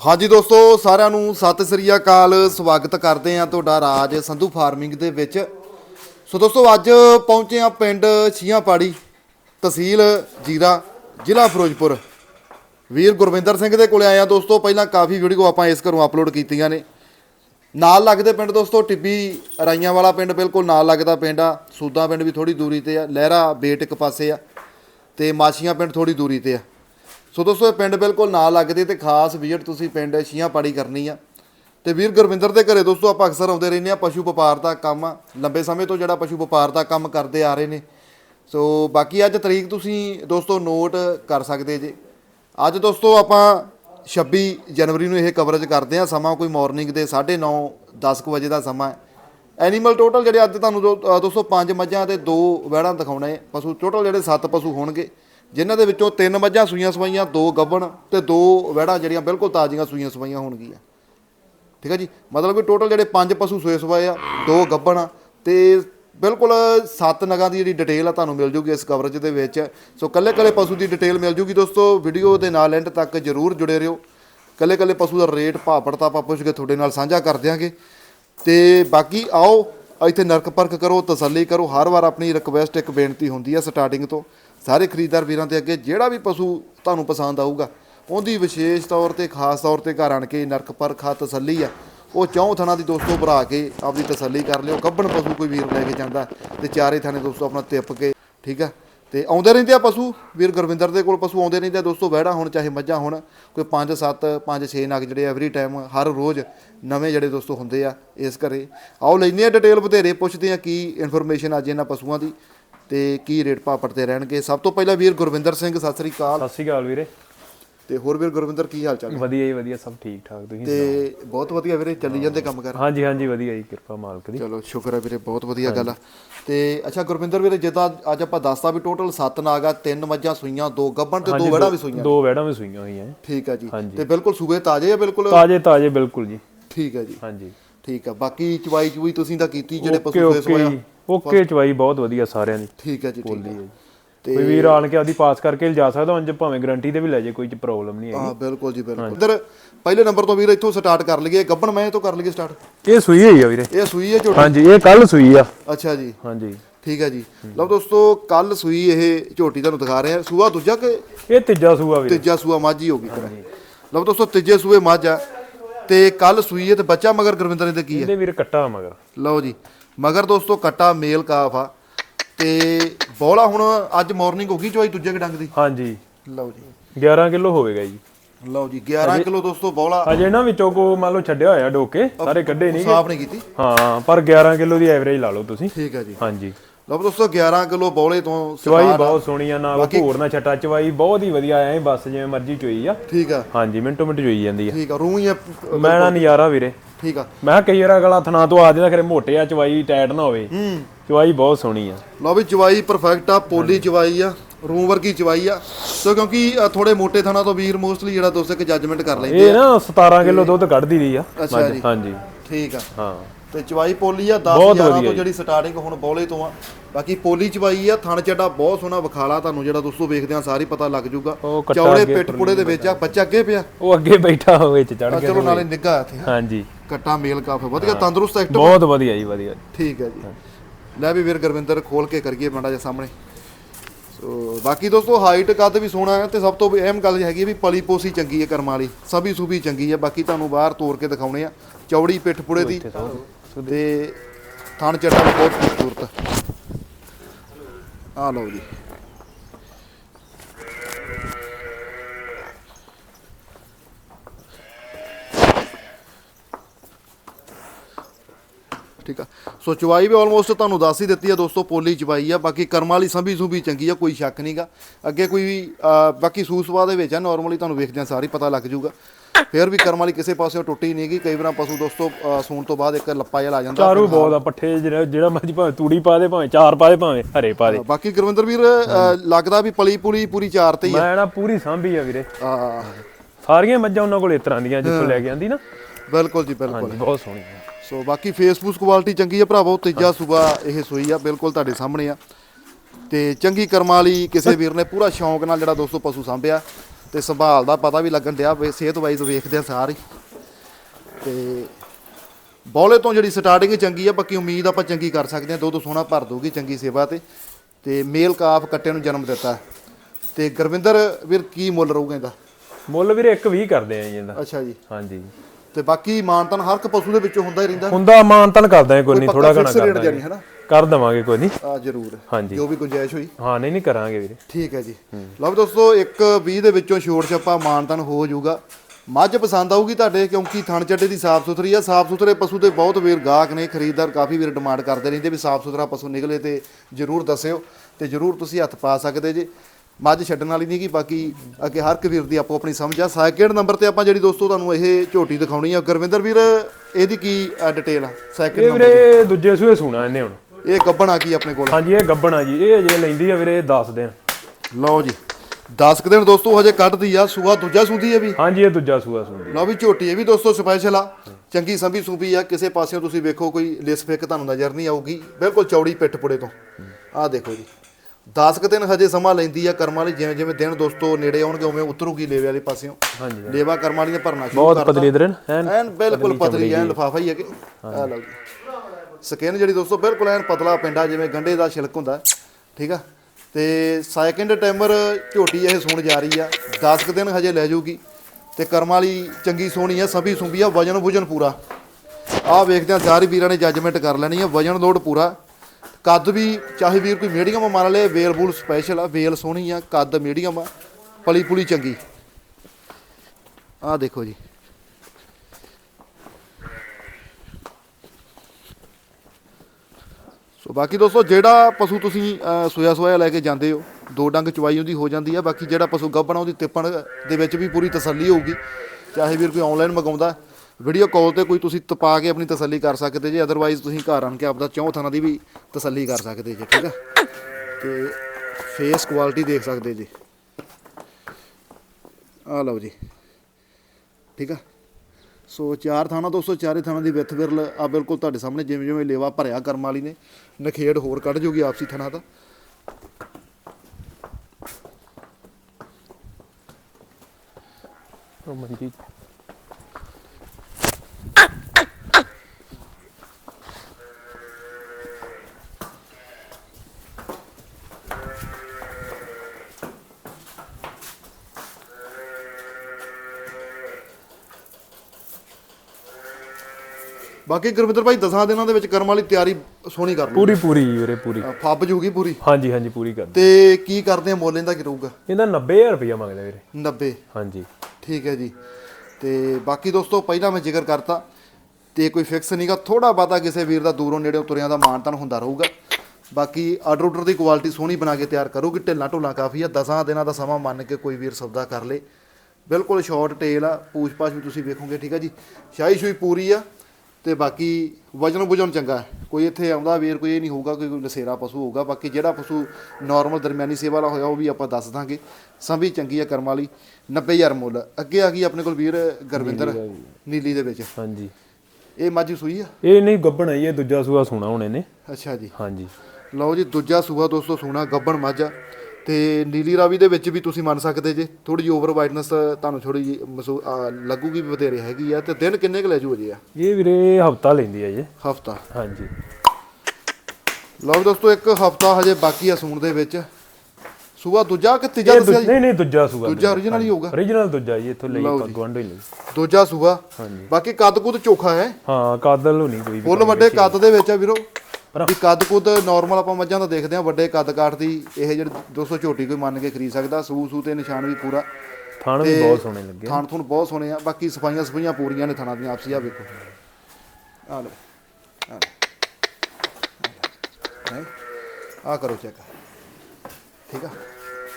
ਹਾਂਜੀ ਦੋਸਤੋ, ਸਾਰਿਆਂ ਨੂੰ ਸਤਿ ਸ੍ਰੀ ਅਕਾਲ। ਸਵਾਗਤ ਕਰਦੇ ਆ ਤੁਹਾਡਾ ਰਾਜ ਸੰਧੂ ਫਾਰਮਿੰਗ ਦੇ ਵਿੱਚ। ਸੋ ਦੋਸਤੋ, ਅੱਜ ਪਹੁੰਚੇ ਆ ਪਿੰਡ ਛੀਆਂਪਾੜੀ ਤਹਿਸੀਲ ਜੀਰਾ, ਜ਼ਿਲ੍ਹਾ ਫਿਰੋਜ਼ਪੁਰ। ਵੀਰ ਗੁਰਵਿੰਦਰ ਸਿੰਘ ਦੇ ਕੋਲੇ ਆਏ ਆ ਦੋਸਤੋ, ਪਹਿਲਾਂ ਕਾਫੀ ਵੀਡੀਓ ਆਪਾਂ ਇਸ ਘਰੋਂ ਅਪਲੋਡ ਕੀਤੀਆਂ ਨੇ। ਨਾਲ ਲੱਗਦੇ ਪਿੰਡ ਦੋਸਤੋ, ਟਿੱਬੀ ਰਾਈਆਂ ਵਾਲਾ ਪਿੰਡ ਬਿਲਕੁਲ ਨਾਲ ਲੱਗਦਾ ਪਿੰਡ ਆ। ਸੂਦਾ ਪਿੰਡ ਵੀ ਥੋੜੀ ਦੂਰੀ ਤੇ ਆ, ਲਹਿਰਾ ਬੇਟ ਇੱਕ ਪਾਸੇ ਆ ਤੇ ਮਾਛੀਆਂ ਪਿੰਡ ਥੋੜੀ ਦੂਰੀ ਤੇ ਆ। ਸੋ ਦੋਸਤੋ, ਇਹ ਪਿੰਡ ਬਿਲਕੁਲ ਨਾਲ ਲੱਗਦੇ ਤੇ ਖਾਸ ਵਿਜ਼ਿਟ ਤੁਸੀਂ ਪਿੰਡ ਛੀਆਂਪਾੜੀ ਕਰਨੀ ਆ। ਤੇ ਵੀਰ ਗੁਰਵਿੰਦਰ ਦੇ ਘਰੇ ਦੋਸਤੋ, ਆਪਾਂ ਅਕਸਰ ਆਉਂਦੇ ਰਹਿੰਦੇ ਆ ਪਸ਼ੂ ਵਪਾਰ ਦਾ ਕੰਮ। ਆ ਲੰਬੇ ਸਮੇਂ ਤੋਂ ਜਿਹੜਾ ਪਸ਼ੂ ਵਪਾਰ ਦਾ ਕੰਮ ਕਰਦੇ ਆ ਰਹੇ ਨੇ। ਸੋ ਬਾਕੀ ਅੱਜ ਤਰੀਕ ਤੁਸੀਂ ਦੋਸਤੋ ਨੋਟ ਕਰ ਸਕਦੇ ਜੇ। ਅੱਜ ਦੋਸਤੋ ਆਪਾਂ 26 ਜਨਵਰੀ ਨੂੰ ਇਹ ਕਵਰੇਜ ਕਰਦੇ ਆ। ਸਮਾਂ ਕੋਈ ਮਾਰਨਿੰਗ ਦੇ 9:30 10 ਕੁ ਵਜੇ ਦਾ ਸਮਾਂ ਹੈ। ਐਨੀਮਲ ਟੋਟਲ ਜਿਹੜੇ ਅੱਜ ਤੁਹਾਨੂੰ ਦੋ- ਦੋਸਤੋ ਪੰਜ ਮੱਝਾਂ ਤੇ ਦੋ ਵਹਿੜਾਂ ਦਿਖਾਉਣੇ। ਪਸ਼ੂ ਟੋਟਲ ਜਿਹੜੇ 7 ਪਸ਼ੂ ਹੋਣਗੇ। ਜਿਨ੍ਹਾਂ ਦੇ ਵਿੱਚੋਂ ਤਿੰਨ ਮੱਝਾਂ ਸੂਈਆਂ ਸਵਾਈਆਂ, ਦੋ ਗੱਭਣ ਤੇ ਦੋ ਵਹਿੜਾਂ ਜਿਹੜੀਆਂ ਬਿਲਕੁਲ ਤਾਜ਼ੀਆਂ ਸੂਈਆਂ ਸਵਾਈਆਂ ਹੋਣਗੀਆਂ। ਠੀਕ ਹੈ ਜੀ? ਮਤਲਬ ਕਿ ਟੋਟਲ ਜਿਹੜੇ ਪੰਜ ਪਸ਼ੂ ਸੂਏ ਸਵਾਏ ਆ, ਦੋ ਗੱਭਣ ਆ ਤੇ ਬਿਲਕੁਲ ਸੱਤ ਨਗਾਂ ਦੀ ਜਿਹੜੀ ਡਿਟੇਲ ਆ ਤੁਹਾਨੂੰ ਮਿਲ ਜੂਗੀ ਇਸ ਕਵਰੇਜ ਦੇ ਵਿੱਚ। ਸੋ ਕੱਲੇ ਕੱਲੇ ਪਸ਼ੂ ਦੀ ਡਿਟੇਲ ਮਿਲ ਜੂਗੀ ਦੋਸਤੋ। ਵੀਡੀਓ ਦੇ ਨਾਲ ਐਂਡ ਤੱਕ ਜਰੂਰ ਜੁੜੇ ਰਹੋ। ਕੱਲੇ ਕੱਲੇ ਪਸ਼ੂ ਦਾ ਰੇਟ ਭਾਅ ਤਾਂ ਆਪਾਂ ਪੁੱਛ ਕੇ ਤੁਹਾਡੇ ਨਾਲ ਸਾਂਝਾ ਕਰ ਦਿਆਂਗੇ। ਤੇ ਬਾਕੀ ਆਓ, ਇੱਥੇ ਨਰਕ ਪਰਖ ਕਰੋ, ਤਸੱਲੀ ਕਰੋ। ਹਰ ਵਾਰ ਆਪਣੀ ਰਿਕਵੈਸਟ ਇੱਕ ਬੇਨਤੀ ਹੁੰਦੀ ਹੈ ਸਟਾਰਟਿੰਗ ਤੋਂ। ਸਾਰੇ ਖਰੀਦਦਾਰ ਵੀਰਾਂ ਦੇ ਅੱਗੇ ਜਿਹੜਾ ਵੀ ਪਸ਼ੂ ਤੁਹਾਨੂੰ ਪਸੰਦ ਆਊਗਾ, ਉਹਦੀ ਵਿਸ਼ੇਸ਼ ਤੌਰ ਤੇ, ਖਾਸ ਤੌਰ ਤੇ ਘਰ ਆਣ ਕੇ ਨਰਕ, ਪਰਖਾ, ਤਸੱਲੀ ਆ। ਉਹ ਚੌਂ ਥਣਾ ਦੀ ਦੋਸਤੋ ਭਰਾ ਕੇ ਆਪਦੀ ਤਸੱਲੀ ਕਰ ਲਿਓ। ਗੱਭਣ ਪਸ਼ੂ ਕੋਈ ਵੀਰ ਲੈ ਕੇ ਜਾਂਦਾ ਤੇ ਚਾਰੇ ਥਾਣੇ ਦੋਸਤੋ ਆਪਣਾ ਤਿੱਪ ਕੇ, ਠੀਕ ਆ? ਤੇ ਆਉਂਦੇ ਰਹਿੰਦੇ ਆ ਪਸ਼ੂ? ਵੀਰ ਗੁਰਵਿੰਦਰ ਦੇ ਕੋਲ ਪਸ਼ੂ ਆਉਂਦੇ ਰਹਿੰਦੇ ਆ ਦੋਸਤੋ, ਵਹਿੜਾ ਹੁਣ ਚਾਹੇ ਮੱਝਾਂ ਹੁਣ, ਕੋਈ 5 7 5 6 ਨਗ ਜਿਹੜੇ ਐਵਰੀ ਟਾਈਮ ਹਰ ਰੋਜ਼ ਨਵੇਂ ਜਿਹੜੇ ਦੋਸਤੋ ਹੁੰਦੇ ਆ ਇਸ ਘਰੇ। ਆਓ ਲੈਂਦੇ ਆ ਡਿਟੇਲ ਬਥੇਰੇ, ਪੁੱਛਦੇ ਆ ਕੀ ਇਨਫੋਰਮੇਸ਼ਨ ਅੱਜ ਇਹਨਾਂ ਪਸ਼ੂਆਂ ਦੀ। ਤੇ ਕੀ ਰੇਟ ਭਾਪੜਦੇ ਰਹਿਣਗੇ? ਸਭ ਤੋਂ ਪਹਿਲਾਂ ਵੀਰ ਗੁਰਵਿੰਦਰ ਸਿੰਘ ਸਤਿ ਸ੍ਰੀ ਅਕਾਲ। ਸਤਿ ਸ਼੍ਰੀ ਅਕਾਲ ਵੀਰੇ। ਤੇ ਹੋਰ ਵੀਰ ਗੁਰਵਿੰਦਰ ਕੀ ਹਾਲ ਚਾਲ? ਵਧੀਆ ਜੀ ਵਧੀਆ ਸਭ ਠੀਕ ਠਾਕ ਤੁਸੀਂ ਤੇ ਬਹੁਤ ਵਧੀਆ ਵੀਰੇ ਚੱਲੀ ਜਾਂਦੇ ਕੰਮ ਕਰ? ਹਾਂਜੀ ਹਾਂਜੀ ਵਧੀਆ ਜੀ ਕਿਰਪਾ ਮਾਲਕ ਦੀ। ਚਲੋ ਸ਼ੁਕਰ ਹੈ ਵੀਰੇ ਬਹੁਤ ਵਧੀਆ ਗੱਲ ਆ। ਤੇ ਅੱਛਾ ਗੁਰਵਿੰਦਰ ਵੀਰੇ ਜਿੱਦਾਂ ਅੱਜ ਆਪਾਂ ਦੱਸਤਾ ਵੀ ਟੋਟਲ 7 ਨਾਗ ਤਿੰਨ ਮੱਝਾਂ ਸੂਈਆਂ ਦੋ ਗੱਭਣ ਤੇ ਦੋ ਵੜਾ ਵੀ ਸੂਈਆਂ। ਦੋ ਵੈੜਾਂ ਵੀ ਸੂਈਆਂ ਹੋਈਆਂ ਹੈ। ਠੀਕ ਆ ਜੀ। ਤੇ ਬਿਲਕੁਲ ਸੂਬੇ ਤਾਜ਼ੇ ਆ ਬਿਲਕੁਲ? ਤਾਜ਼ੇ ਤਾਜ਼ੇ ਬਿਲਕੁਲ ਜੀ। ਠੀਕ ਆ ਜੀ। ਹਾਂਜੀ। ਠੀਕ ਆ ਬਾਕੀ ਚਵਾਈ ਚੂਈ ਤੁਸੀਂ ਤਾਂ ਕੀਤੀ ਜਿਹੜੇ ਓਕੇ ਪਸ਼ੂ ਓਕੇ ਸੋਇਆ ਜੀ। ਓਕੇ ਚਵਾਈ ਬਹੁਤ ਵਧੀਆ ਸਾਰਿਆਂ ਦੀ ਠੀਕ ਆ ਜੀ ਠੀਕ ਆ ਤੇ ਕੋਈ ਵੀਰ ਆਣ ਕੇ ਆਦੀ ਪਾਸ ਕਰਕੇ ਲਿਜਾ ਸਕਦਾ ਉਂਝ ਭਾਵੇਂ ਗਾਰੰਟੀ ਤੇ ਵੀ ਲੈ ਜੇ ਕੋਈ ਪ੍ਰੋਬਲਮ ਨਹੀਂ ਹੈਗੀ। ਹਾਂ ਬਿਲਕੁਲ ਜੀ ਬਿਲਕੁਲ। ਇਧਰ ਪਹਿਲੇ ਨੰਬਰ ਤੋਂ ਵੀਰ ਇੱਥੋਂ ਸਟਾਰਟ ਕਰ ਲਈਏ। ਗੱਭਣ ਮੈਂ ਤੋਂ ਕਰ ਲਈਏ ਸਟਾਰਟ ਇਹ ਸੂਈ ਆ ਵੀਰੇ। ਇਹ ਸੂਈ ਹੈ ਝੋਟੀ? ਹਾਂਜੀ ਇਹ ਕੱਲ ਸੂਈ ਆ। ਅੱਛਾ ਜੀ। ਹਾਂਜੀ। ਠੀਕ ਹੈ ਜੀ। ਲਓ ਦੋਸਤੋ ਕੱਲ ਸੂਈ ਇਹ ਝੋਟੀ ਤੁਹਾਨੂੰ ਦਿਖਾ ਰਹੇ ਆ ਸੂਆ ਦੂਜਾ ਕਿ ਇਹ ਤੀਜਾ ਸੂਆ ਵੀਰੇ। ਤੀਜਾ ਸੂਆ ਮੱਝ ਹੀ ਹੋਗੀ ਤੇਰਾ ਲਓ ਦੋਸਤੋ ਤੀਜੇ ਸੂਏ ਮੱਝ ਤੇ ਕੱਲ ਸੂਈ ਹੈ ਤੇ ਬੱਚਾ ਮਗਰ ਗੁਰਵਿੰਦਰ ਨੇ ਤੇ ਕੀ ਹੈ? ਇਹਦੇ ਵੀਰ ਕੱਟਾ ਮਗਰ। ਲਓ ਜੀ। ਮਗਰ ਦੋਸਤੋ ਕੱਟਾ ਮੇਲ ਕਾਫ ਆ। ਤੇ ਬੋਲਾ ਹੁਣ ਅੱਜ ਮਾਰਨਿੰਗ ਹੋ ਗਈ ਚੋਈ ਦੂਜੇ ਡੰਗ ਦੀ? ਹਾਂਜੀ। ਲਓ ਜੀ। 11 ਕਿਲੋ ਹੋਵੇਗਾ ਜੀ। ਲਓ ਜੀ 11 ਕਿਲੋ ਦੋਸਤੋ ਬੋਲਾ। ਅਜੇ ਨਾ ਵਿੱਚੋਂ ਕੋ ਮੰਨ ਲਓ ਛੱਡਿਆ ਹੋਇਆ ਡੋਕੇ ਸਾਰੇ ਕੱਢੇ ਨਹੀਂ ਸਾਫ਼ ਨਹੀਂ ਕੀਤੀ? ਹਾਂ ਪਰ 11 ਕਿਲੋ ਦੀ ਐਵਰੇਜ ਲਾ ਲਓ ਤੁਸੀਂ। ਠੀਕ ਹੈ ਜੀ। ਹਾਂਜੀ। ਲਓ ਦੋਸਤੋ 11 ਕਿਲੋ ਬੋਲੇ ਤੋਂ ਚਵਾਈ। ਬਹੁਤ ਸੋਹਣੀ ਆ ਨਾਲ ਘੋਰ ਨਾ ਛਟਾ ਚਵਾਈ ਬਹੁਤ ਹੀ ਵਧੀਆ ਐ ਬਸ ਜਿਵੇਂ ਮਰਜ਼ੀ ਚੋਈ ਆ। ਠੀਕ ਆ। ਹਾਂਜੀ ਮਿੰਟੋ ਮਿੰਟ ਚੋਈ ਜਾਂਦੀ ਆ। ਠੀਕ ਆ ਰੂਹ ਹੀ ਆ। ਮੈਂ ਨਾ ਨਜ਼ਾਰਾ ਵੀਰੇ। ਠੀਕ ਆ। ਮੈਂ ਕਿਹਾ ਕਈ ਵਾਰ ਅਗਲਾ ਥਣਾ ਤੋਂ ਆ ਜਾਂਦਾ ਖਰੇ ਮੋਟੇ ਆ ਚਵਾਈ ਟਾਈਟ ਨਾ ਹੋਵੇ। ਹੂੰ। ਚਵਾਈ ਬਹੁਤ ਸੋਹਣੀ ਆ। ਲਓ ਵੀ ਚਵਾਈ ਪਰਫੈਕਟ ਆ ਪੋਲੀ ਚਵਾਈ ਆ ਰੂਮ ਵਰਗੀ ਚਵਾਈ ਆ। ਸੋ ਕਿਉਂਕਿ ਥੋੜੇ ਮੋਟੇ ਥਾਣਾ ਤੋਂ ਵੀਰ ਮੋਸਟਲੀ ਜਿਹੜਾ ਦੋਸਤ ਇੱਕ ਜੱਜਮੈਂਟ ਕਰ ਲੈਂਦੇ ਇਹ ਨਾ 17 ਕਿਲੋ ਦੁੱਧ ਕੱਢਦੀ ਰਹੀ ਆ। ਅੱਛਾ। ਜੀ। ਹਾਂਜੀ। ਠੀਕ ਆ। ਹਾਂ। ਤੇ ਚਵਾਈ ਪੋਲੀ ਆ 10 ਬਹੁਤ 11 ਵਧੀਆ ਤੋਂ ਜਿਹੜੀ ਸਟਾਰਟਿੰਗ ਹੁਣ ਬੋਲੇ ਤੋਂ ਆ। ਬਾਕੀ ਪੋਲੀ ਚਵਾਈ ਆ ਥਣ ਚੱਡਾ ਬਹੁਤ ਸੋਹਣਾ ਵਿਖਾਲਾ ਤੁਹਾਨੂੰ ਜਿਹੜਾ ਦੋਸਤੋ ਵੇਖਦੇ ਆ ਸਾਰੀ ਪਤਾ ਲੱਗ ਕੱਟਾ ਚੌੜੇ ਪਿੱਠ ਪੁੜੇ ਦੇ ਵਿੱਚ ਆ ਬੱਚਾ ਅੱਗੇ ਪਿਆ। ਉਹ ਅੱਗੇ ਬੈਠਾ ਹੋਵੇ ਚ ਚੜ ਆ ਗਿਆ ਚਲੋ ਨਾਲੇ ਨਿੱਘਾ ਇੱਥੇ। ਹਾਂਜੀ। ਕੱਟਾ ਮੇਲ ਕਾਫ ਵਧੀਆ ਤੰਦਰੁਸਤ ਐਕਟਿਵ ਬਹੁਤ ਵਧੀਆ ਜੀ ਵਧੀਆ ਠੀਕ ਹੈ ਜੀ। ਲੈ ਵੀ ਵੀਰ ਗੁਰਵਿੰਦਰ ਖੋਲ ਕੇ ਕਰੀਏ ਮਾੜਾ ਜਿਹਾ ਸਾਹਮਣੇ। ਸੋ ਬਾਕੀ ਦੋਸਤੋ ਹਾਈਟ ਕੱਦ ਵੀ ਸੋਹਣਾ ਹੈ ਤੇ ਸਭ ਤੋਂ ਅਹਿਮ ਗੱਲ ਹੈਗੀ ਹੈ ਵੀ ਪਲੀ ਪੋਸੀ ਚੰਗੀ ਹੈ ਕਰਮ ਵਾਲੀ ਸਭੀ ਸੂਬੀ ਚੰਗੀ ਹੈ। ਬਾਕੀ ਤੁਹਾਨੂੰ ਬਾਹਰ ਤੋੜ ਕੇ ਦਿਖਾਉਣੇ ਆ। ਚੌੜੀ ਪਿੱਠ ਪੁੜੇ ਦੀ। ਤੇ ਥਣ ਚੱਟਾ ਵੀ ਬਹੁਤ ਖੂਬਸੂਰਤ ਆ ਲਓ ਜੀ। ਠੀਕ ਆ। ਸੋ ਚਵਾਈ ਵੀ ਆਲਮੋਸਟ ਤੁਹਾਨੂੰ ਦੱਸ ਹੀ ਦਿੱਤੀ ਆ ਦੋਸਤੋ ਪੋਲੀ ਚਵਾਈ ਆ। ਬਾਕੀ ਕਰਮ ਵਾਲੀ ਸੰਭੀ ਸੁਭੀ ਚੰਗੀ ਆ ਕੋਈ ਸ਼ੱਕ ਨਹੀਂਗਾ ਅੱਗੇ ਕੋਈ ਬਾਕੀ ਸੂਸਵਾ ਦੇ ਵਿੱਚ ਆ ਨਾਰਮਲੀ ਤੁਹਾਨੂੰ ਵੇਖਦਿਆਂ ਸਾਰੀ ਪਤਾ ਲੱਗ ਜਾਊਗਾ। ਫੇਰ ਵੀ ਕਰਮ ਵਾਲੀ ਕਿਸੇ ਪਾਸਿਓਂ ਟੁੱਟੀ ਨਹੀਂਗੀ ਕਈ ਵਾਰ ਪਸ਼ੂ ਦੋਸਤੋ ਸੂਣ ਤੋਂ ਬਾਅਦ ਇੱਕ ਲੱਪਾ ਜਿਹਾ ਲਾ ਜਾਂਦਾ ਚਾਰੂ ਬਹੁਤ ਆ ਪੱਠੇ ਜਿਹੜਾ ਜਿਹੜਾ ਮਰਜ਼ੀ ਭਾਵੇਂ ਤੂੜੀ ਪਾ ਦੇ ਭਾਵੇਂ ਚਾਰ ਪਾ ਦੇ ਭਾਵੇਂ ਹਰੇ ਪਾ ਦੇ। ਬਾਕੀ ਗੁਰਵਿੰਦਰ ਵੀਰ ਲੱਗਦਾ ਵੀ ਪਲੀ ਪੁਲੀ ਪੂਰੀ ਚਾਰ ਤੇ ਹੀ ਆ। ਮੈਂ ਨਾ ਪੂਰੀ ਸਾਂਭੀ ਆ ਵੀਰੇ। ਆ ਸਾਰੀਆਂ ਮੱਝਾਂ ਉਹਨਾਂ ਕੋਲ ਇਸ ਤਰ੍ਹਾਂ ਦੀਆਂ ਜਿੱਥੋਂ ਲੈ ਕੇ ਆਂਦੀ ਨਾ। ਬਿਲਕੁਲ ਜੀ ਬਿਲਕੁਲ। ਬਹੁਤ ਸੋਹਣੀ ਸੋ ਬਾਕੀ ਫੇਸਬੁੱਕ ਕੁਆਲਿਟੀ ਚੰਗੀ ਆ ਭਰਾਵੋ ਤੀਜਾ ਸੂਬਾ ਇਹ ਸੋਈ ਆ ਬਿਲਕੁਲ ਤੁਹਾਡੇ ਸਾਹਮਣੇ ਆ। ਤੇ ਚੰਗੀ ਕਰਮਾਂ ਵਾਲੀ ਕਿਸੇ ਵੀਰ ਨੇ ਪੂਰਾ ਸ਼ੌਂਕ ਨਾਲ ਜਿਹੜਾ ਦੋਸਤੋ ਪਸ਼ੂ ਸਾਂਭਿਆ ਤੇ ਸੰਭਾਲ ਦਾ ਪਤਾ ਵੀ ਲੱਗਣ ਵੀ ਸਿਹਤ ਵਾਈਜ਼ ਵੇਖਦੇ ਆ ਸਾਰੇ। ਤੇ ਬੌਲੇ ਤੋਂ ਜਿਹੜੀ ਸਟਾਰਟਿੰਗ ਚੰਗੀ ਆ ਬਾਕੀ ਉਮੀਦ ਆਪਾਂ ਚੰਗੀ ਕਰ ਸਕਦੇ ਆ ਦੁੱਧ ਸੋਹਣਾ ਭਰ ਦੂਗੀ ਚੰਗੀ ਸੇਵਾ ਤੇ। ਤੇ ਮੇਲ ਕਾਫ ਕੱਟੇ ਨੂੰ ਜਨਮ ਦਿੱਤਾ। ਤੇ ਗੁਰਵਿੰਦਰ ਵੀਰ ਕੀ ਮੁੱਲ ਰਹੂਗਾ ਇਹਦਾ? ਮੁੱਲ ਵੀਰੇ 1.20 ਕਰਦੇ ਆ ਜੀ ਇਹਦਾ। ਅੱਛਾ ਜੀ। ਹਾਂਜੀ। ਤੇ ਬਾਕੀ ਮਾਨਤਨ ਹਰ ਇੱਕ ਪਸ਼ੂ ਦੇ ਵਿੱਚੋਂ ਹੁੰਦਾ ਹੀ ਰਹਿੰਦਾ। ਹੁੰਦਾ ਮਾਨਤਨ ਕਰਦਾ ਹੈ ਕੋਈ ਨਹੀਂ ਥੋੜਾ ਘਣਾ ਫਿਕਸ ਰੇਟ ਕਰਦਾ ਜਾਨੀ ਹੈ। ਨਾ? ਕਰ ਦਵਾਂਗੇ ਕੋਈ ਨਹੀਂ। ਆ ਜ਼ਰੂਰ। ਹਾਂਜੀ। ਜੋ ਵੀ ਗੁੰਜਾਇਸ਼ ਹੋਈ। ਹਾਂ ਨਹੀਂ ਨਹੀਂ ਕਰਾਂਗੇ ਵੀਰੇ। ਠੀਕ ਹੈ ਜੀ। ਲਓ ਦੋਸਤੋ ਇੱਕ 20 ਦੇ ਵਿੱਚੋਂ ਛੋਟ ਛੱਪਾ ਮਾਨਤਨ ਹੋ ਜਾਊਗਾ। ਮੱਝ ਪਸੰਦ ਆਊਗੀ ਤੁਹਾਡੇ ਕਿਉਂਕਿ ਥਣ ਚੱਡੇ ਦੀ ਸਾਫ਼ ਸੁਥਰੀ ਆ। ਸਾਫ਼ ਸੁਥਰੇ ਪਸ਼ੂ ਤੇ ਬਹੁਤ ਵੀਰ ਗਾਹਕ ਨੇ ਖਰੀਦਦਾਰ ਕਾਫੀ ਵੀਰ ਡਿਮਾਂਡ ਕਰਦੇ ਰਹਿੰਦੇ ਵੀ ਸਾਫ਼ ਸੁਥਰਾ ਪਸ਼ੂ ਨਿਕਲੇ ਤੇ ਜਰੂਰ ਦੱਸਿਓ ਤੇ ਜਰੂਰ ਤੁਸੀਂ ਹੱਥ ਪਾ ਸਕਦੇ ਜੇ। ਮੱਝ ਛੱਡਣ ਵਾਲੀ ਨਹੀਂ ਗੀ ਬਾਕੀ ਅੱਗੇ ਹਰ ਇੱਕ ਵੀਰ ਦੀ ਆਪੋ ਆਪਣੀ ਸਮਝ ਆ। ਸੈਕਿੰਡ ਨੰਬਰ ਤੇ ਆਪਾਂ ਜਿਹੜੀ ਦੋਸਤੋ ਤੁਹਾਨੂੰ ਇਹ ਝੋਟੀ ਦਿਖਾਉਣੀ ਆ ਗੁਰਵਿੰਦਰ ਵੀਰ ਇਹਦੀ ਕੀ ਡਿਟੇਲ ਆ? ਸੈਕਿੰਡ ਇਹ ਨੰਬਰ ਵੀਰੇ ਦੂਜੇ ਸੂਏ ਸੁਣਾ ਇਹਨੇ ਹੁਣ। ਇਹ ਗੱਬਣ ਆ ਕੀ ਆਪਣੇ ਕੋਲ? ਹਾਂਜੀ ਇਹ ਗੱਬਣ ਆ ਜੀ ਇਹ ਅਜੇ ਲੈਂਦੀ ਆ ਵੀਰੇ 10 ਦਿਨ। ਲਓ ਜੀ 10 ਕੁ ਦਿਨ ਦੋਸਤੋ ਹਜੇ ਕੱਢਦੀ ਆ ਸੂਆ ਦੂਜਾ ਸੁੰਦੀ ਹੈ ਵੀ? ਹਾਂਜੀ ਇਹ ਦੂਜਾ ਸੂਆ ਸੁਣਦੀ ਲਓ ਵੀ ਝੋਟੀ ਇਹ ਵੀ ਦੋਸਤੋ ਸਪੈਸ਼ਲ ਆ। ਚੰਗੀ ਸੰਭੀ ਸੂਪੀ ਆ ਕਿਸੇ ਪਾਸਿਓਂ ਤੁਸੀਂ ਵੇਖੋ ਕੋਈ ਲਿਸ ਫਿੱਕ ਤੁਹਾਨੂੰ ਨਜ਼ਰ ਨਹੀਂ ਆਊਗੀ। ਬਿਲਕੁਲ ਚੌੜੀ ਪਿੱਠ ਪੁੜੇ ਤੋਂ। ਆਹ ਦੇਖੋ ਜੀ। 10 ਕੁ ਦਿਨ ਹਜੇ ਸਮਾਂ ਲੈਂਦੀ ਆ ਕਰਮਾਂ ਵਾਲੀ ਜਿਵੇਂ ਜਿਵੇਂ ਦਿਨ ਦੋਸਤੋ ਨੇੜੇ ਆਉਣਗੇ ਉਵੇਂ ਉਤਰੂਗੀ ਲੇਵੇ ਵਾਲੇ ਪਾਸਿਓਂ। ਹਾਂਜੀ ਲੇਵਾ ਕਰਮਾਂ ਵਾਲੀ ਨੇ ਭਰਨਾ ਸ਼ੁਰੂ ਬਹੁਤ ਪਤਲੀ ਦਰਨ ਐਨ ਬਿਲਕੁਲ ਪਤਲੀ ਐਨ ਲਫਾਫਾ ਹੀ ਹੈ ਕਿ ਆ ਲਓ ਜੀ। ਸਕਿਨ ਜਿਹੜੀ ਦੋਸਤੋ ਬਿਲਕੁਲ ਐਨ ਪਤਲਾ ਪਿੰਡਾ ਜਿਵੇਂ ਗੰਡੇ ਦਾ ਛਿਲਕ ਹੁੰਦਾ ਠੀਕ ਆ? ਤੇ ਸੈਕਿੰਡ ਟਾਈਮਰ ਝੋਟੀ ਇਹ ਸੁਣ ਜਾ ਰਹੀ ਆ। 10 ਕੁ ਦਿਨ ਹਜੇ ਲੈ ਜਾਊਗੀ ਤੇ ਕਰਮਾਂ ਵਾਲੀ ਚੰਗੀ ਸੋਹਣੀ ਆ ਸਭੀ ਸੁੰਬੀ ਆ ਵਜਨ ਵੁਜਨ ਪੂਰਾ। ਆਹ ਵੇਖਦੇ ਆ ਸਾਰੇ ਵੀਰਾਂ ਨੇ ਜੱਜਮੈਂਟ ਕਰ ਲੈਣੀ ਆ ਵਜਨ ਲੋਡ ਪੂਰਾ। ਕੱਦ ਵੀ, ਚਾਹੇ ਵੀਰ ਕੋਈ ਮੀਡੀਅਮ ਮੰਨ ਲਏ ਵੇਲ ਬੂਲ ਸਪੈਸ਼ਲ ਆ, ਵੇਲ ਸੋਹਣੀ ਆ, ਕੱਦ ਮੀਡੀਅਮ ਆ, ਪਲੀ ਪੁਲੀ ਚੰਗੀ। ਆਹ ਦੇਖੋ ਜੀ। ਸੋ ਬਾਕੀ ਦੋਸਤੋ, ਜਿਹੜਾ ਪਸ਼ੂ ਤੁਸੀਂ ਸੋਇਆ ਸੋਇਆ ਲੈ ਕੇ ਜਾਂਦੇ ਹੋ, ਦੋ ਡੰਗ ਚਵਾਈ ਉਹਦੀ ਹੋ ਜਾਂਦੀ ਆ, ਬਾਕੀ ਜਿਹੜਾ ਪਸ਼ੂ ਗੱਭਣਾ ਉਹਦੀ ਤਿੱਪਣ ਦੇ ਵਿੱਚ ਵੀ ਪੂਰੀ ਤਸੱਲੀ ਹੋਊਗੀ। ਚਾਹੇ ਵੀਰ ਕੋਈ ਆਨਲਾਈਨ ਮੰਗਾਉਂਦਾ ਵੀਡੀਓ ਕਾਲ ਤੇ ਕੋਈ ਤੁਸੀਂ ਤਪਾ ਕੇ ਆਪਣੀ ਤਸੱਲੀ ਕਰ ਸਕਦੇ ਜੇ ਅਦਰਵਾਈਜ਼ ਤੁਸੀਂ ਘਰ ਆਣ ਕੇ ਆਪਦਾ ਚੌਂ ਥਾਂ ਦੀ ਵੀ ਤਸੱਲੀ ਕਰ ਸਕਦੇ ਜੇ, ਠੀਕ ਆ? ਤੇ ਫੇਸ ਕੁਆਲਿਟੀ ਦੇਖ ਸਕਦੇ ਜੀ। ਆ ਲਓ ਜੀ, ਠੀਕ ਆ? ਸੋ ਚਾਰ ਥਾਣਾ ਦੋਸਤੋ, ਚਾਰੇ ਥਾਣਾ ਦੀ ਵਿੱਥ ਵਿਰਲ ਆ ਬਿਲਕੁਲ ਤੁਹਾਡੇ ਸਾਹਮਣੇ ਜਿਵੇਂ ਜਿਵੇਂ ਲੇਵਾ ਭਰਿਆ ਕਰਮ ਵਾਲੀ ਨੇ, ਨਖੇੜ ਹੋਰ ਕੱਢ ਜੂਗੀ ਆਪਸੀ ਥਾਣਾ ਦਾ। ਉਹ ਬਾਕੀ ਗੁਰਵਿੰਦਰ ਭਾਈ ਦਸਾਂ ਦਿਨਾਂ ਦੇ ਵਿੱਚ ਕਰਮ ਵਾਲੀ ਤਿਆਰੀ ਸੋਹਣੀ ਕਰ ਲੂ ਪੂਰੀ ਪੂਰੀ ਵੀਰੇ ਪੂਰੀ। ਫੱਬ ਜੂਗੀ ਪੂਰੀ? ਹਾਂਜੀ ਹਾਂਜੀ ਪੂਰੀ ਕਰ ਤੇ ਕੀ ਕਰਦੇ ਆ ਮੁੱਲ ਇਹਦਾ ਕੀ ਰਹੂਗਾ? ਇਹਦਾ 90000 ਰੁਪਇਆ ਮੰਗਦਾ ਵੀਰੇ। 90 ਹਾਂਜੀ। ਠੀਕ ਹੈ ਜੀ। ਤੇ ਬਾਕੀ ਦੋਸਤੋ, ਪਹਿਲਾਂ ਮੈਂ ਜ਼ਿਕਰ ਕਰਤਾ ਤੇ ਕੋਈ ਫਿਕਸ ਨਹੀਂਗਾ ਥੋੜਾ ਬਾਤਾ ਕਿਸੇ ਵੀਰ ਦਾ ਦੂਰੋਂ ਨੇੜੇੋਂ ਤੁਰਿਆਂ ਦਾ ਮਾਨਤਨ ਹੁੰਦਾ ਰਹੂਗਾ। ਬਾਕੀ ਆਰਡਰ ਆਰਡਰ ਦੀ ਕੁਆਲਿਟੀ ਸੋਹਣੀ ਬਣਾ ਕੇ ਤਿਆਰ ਕਰੂਗੀ ਢਿੱਲਾ ਢੋਲਾ ਕਾਫੀ ਆ, ਦਸਾਂ ਦਿਨਾਂ ਦਾ ਸਮਾਂ ਮੰਨ ਕੇ ਕੋਈ ਵੀਰ ਸੌਦਾ ਕਰ ਲੇ। ਬਿਲਕੁਲ ਸ਼ਾਰਟ ਟੇਲ ਆ ਪੂਛ ਪਾਛ ਵੀ ਤੁਸੀਂ ਵੇਖੋਗੇ, ਠੀਕ ਆ ਜੀ? ਸ਼ਾਹੀ ਸ਼ੂਈ ਪੂਰੀ ਆ ਤੇ ਬਾਕੀ ਵਜਨ ਵੁਜਨ ਚੰਗਾ ਕੋਈ ਇੱਥੇ ਆਉਂਦਾ ਵੀਰ, ਕੋਈ ਇਹ ਨਹੀਂ ਹੋਊਗਾ ਕੋਈ ਨਸੇਰਾ ਪਸ਼ੂ ਹੋਊਗਾ। ਬਾਕੀ ਜਿਹੜਾ ਪਸ਼ੂ ਨਾਰਮਲ ਦਰਮਿਆਨੀ ਸੇਵਾ ਵਾਲਾ ਹੋਇਆ, ਉਹ ਵੀ ਆਪਾਂ ਦੱਸ ਦਾਂਗੇ। ਸੰਭੀ ਚੰਗੀ ਆ ਕਰਮ ਵਾਲੀ। 90000 ਮੁੱਲ। ਅੱਗੇ ਆ ਗਈ ਆਪਣੇ ਕੋਲ ਵੀਰ ਗੁਰਵਿੰਦਰ ਨੀਲੀ ਦੇ ਵਿੱਚ। ਹਾਂਜੀ। ਇਹ ਮੱਝ ਸੂਈ ਆ? ਇਹ ਨਹੀਂ ਗੱਬਣ ਆਈ ਇਹ ਦੂਜਾ ਸੂਆ ਸੁਣਾ ਹੁਣ ਇਹਨੇ। ਅੱਛਾ ਜੀ। ਹਾਂਜੀ। ਲਓ ਜੀ ਦੂਜਾ ਸੂਆ ਦੋਸਤੋ ਸੋਨਾ ਗੱਬਣ ਮੱਝ ਆ। ਤੇ ਨੀਲੀ ਰਾਵੀ ਦੇ ਵਿੱਚ ਵੀ ਤੁਸੀਂ ਮੰਨ ਸਕਦੇ ਜੇ। ਥੋੜੀ ਜਿਹੀ ਓਵਰ ਵਾਈਟਨੈਸ ਤੁਹਾਨੂੰ ਥੋੜੀ ਜਿਹੀ ਆ, ਲੱਗੂਗੀ ਵੀ ਵਧੇਰੇ ਹੈਗੀ ਆ। ਤੇ ਦਿਨ ਕਿੰਨੇ ਕੁ ਲੈ ਜੂ ਅਜੇ ਆ? ਇਹ ਵੀਰੇ ਹਫਤਾ ਲੈਂਦੀ ਹੈ ਜੀ ਹਫਤਾ। ਹਾਂਜੀ। ਲਓ ਦੋਸਤੋ ਇੱਕ ਹਫਤਾ ਹਜੇ ਬਾਕੀ ਆ ਸੂਣ ਦੇ ਵਿੱਚ। ਸੂਆ ਦੂਜਾ ਕਿ ਤੀਜਾ ਇਹ ਦੱਸਿਆ ਦੂ- ਜੀ ਨਹੀਂ ਨਹੀਂ ਦੂਜਾ ਸੂਆ ਦੂਜਾ original ਹੀ ਹੋਊਗਾ origignal ਦੂਜਾ ਜੀ ਇੱਥੋਂ ਲਈ ਗਵਾਂਢੋ ਹੀ ਲਈ ਦੂਜਾ ਸੂਆ ਹਾਂਜੀ ਬਾਕੀ ਕੱਦ ਕੁੱਦ ਚੋਖਾ ਹੈ ਹਾਂ ਕਾਦਲ ਹੋਣੀ ਕੋਈ ਵੀ ਫੁੱਲ ਵੱਡੇ ਕੱਦ ਦੇ ਵਿੱਚ ਆ ਵੀਰੋ ਵੀ ਕੱਦ ਕੁੱਦ ਨਾਰਮਲ ਆਪਾਂ ਮੱਝਾਂ ਦਾ ਦੇਖਦੇ ਆ ਵੱਡੇ ਕੱਦ ਕਾਠ ਦੀ ਇਹ ਜਿਹੜੇ 200 ਝੋਟੀ ਕੋਈ ਮੰਨ ਕੇ ਖਰੀਦ ਸਕਦਾ ਸੂ ਸੂ ਤੇ ਨਿਸ਼ਾਨ ਵੀ ਪੂਰਾ ਥਾਣ ਵੀ ਬਹੁਤ ਸੋਹਣੇ ਲੱਗੇ ਥਾਣ ਥੂਣ ਬਹੁਤ ਸੋਹਣੇ ਆ ਬਾਕੀ ਸਫਾਈਆਂ ਸਫਾਈਆਂ ਪੂਰੀਆਂ ਨੇ ਥਾਣਾ ਦੀਆਂ ਆਪਸੀ ਆ ਵੇਖੋ ਆ ਲਓ ਆ ਲਓ। ਆ ਕਰੋ ਚੈੱਕ ਠੀਕ ਆ।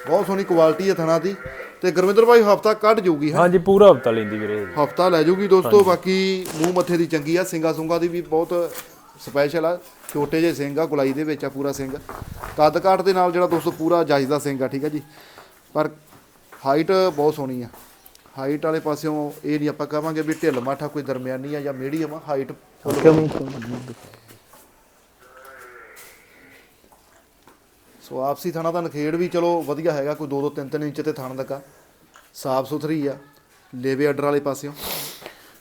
ਬਹੁਤ ਸੋਹਣੀ ਕੁਆਲਿਟੀ ਹੈ ਥਾਣਾ ਦੀ। ਤੇ ਗੁਰਵਿੰਦਰ ਭਾਈ ਹਫਤਾ ਕੱਢ ਜਾਊਗੀ ਹੈ? ਹਾਂਜੀ ਪੂਰਾ ਹਫਤਾ ਲੈਂਦੀ ਵੀਰੇ ਹਫਤਾ ਲੈ ਜਾਊਗੀ ਦੋਸਤੋ ਬਾਕੀ ਮੂੰਹ ਮੱਥੇ ਦੀ ਚੰਗੀ ਆ। ਸਿੰਗਾ ਸੁੰਗਾ ਦੀ ਵੀ ਬਹੁਤ ਸਪੈਸ਼ਲ ਆ। ਛੋਟੇ ਜਿਹੇ ਸਿੰਘ ਆ ਗੁਲਾਈ ਦੇ ਵਿੱਚ ਆ ਪੂਰਾ ਸਿੰਘ। ਕੱਦ ਕਾਠ ਦੇ ਨਾਲ ਜਿਹੜਾ ਦੋਸਤੋ ਪੂਰਾ ਜਾਇਜ਼ ਦਾ ਸਿੰਘ ਆ ਠੀਕ ਆ ਜੀ। ਪਰ ਹਾਈਟ ਬਹੁਤ ਸੋਹਣੀ ਆ। ਹਾਈਟ ਵਾਲੇ ਪਾਸਿਓਂ ਇਹ ਨਹੀਂ ਆਪਾਂ ਕਹਾਂਗੇ ਵੀ ਢਿੱਲ ਮਾਠਾ ਕੋਈ ਦਰਮਿਆਨੀ ਆ ਜਾਂ ਮੀਡੀਅਮ ਆ। ਹਾਈਟ ਸੋ ਆਪਸੀ ਥਾਣਾ ਦਾ ਨਖੇੜ ਵੀ ਚਲੋ ਵਧੀਆ ਹੈਗਾ, ਕੋਈ 2-2 3-3 ਇੰਚ ਤੇ ਥਾਣ ਲੱਗਾ ਸਾਫ਼ ਸੁਥਰੀ ਆ, ਲੇਵੇ ਅੱਡਰ ਵਾਲੇ ਪਾਸਿਓਂ।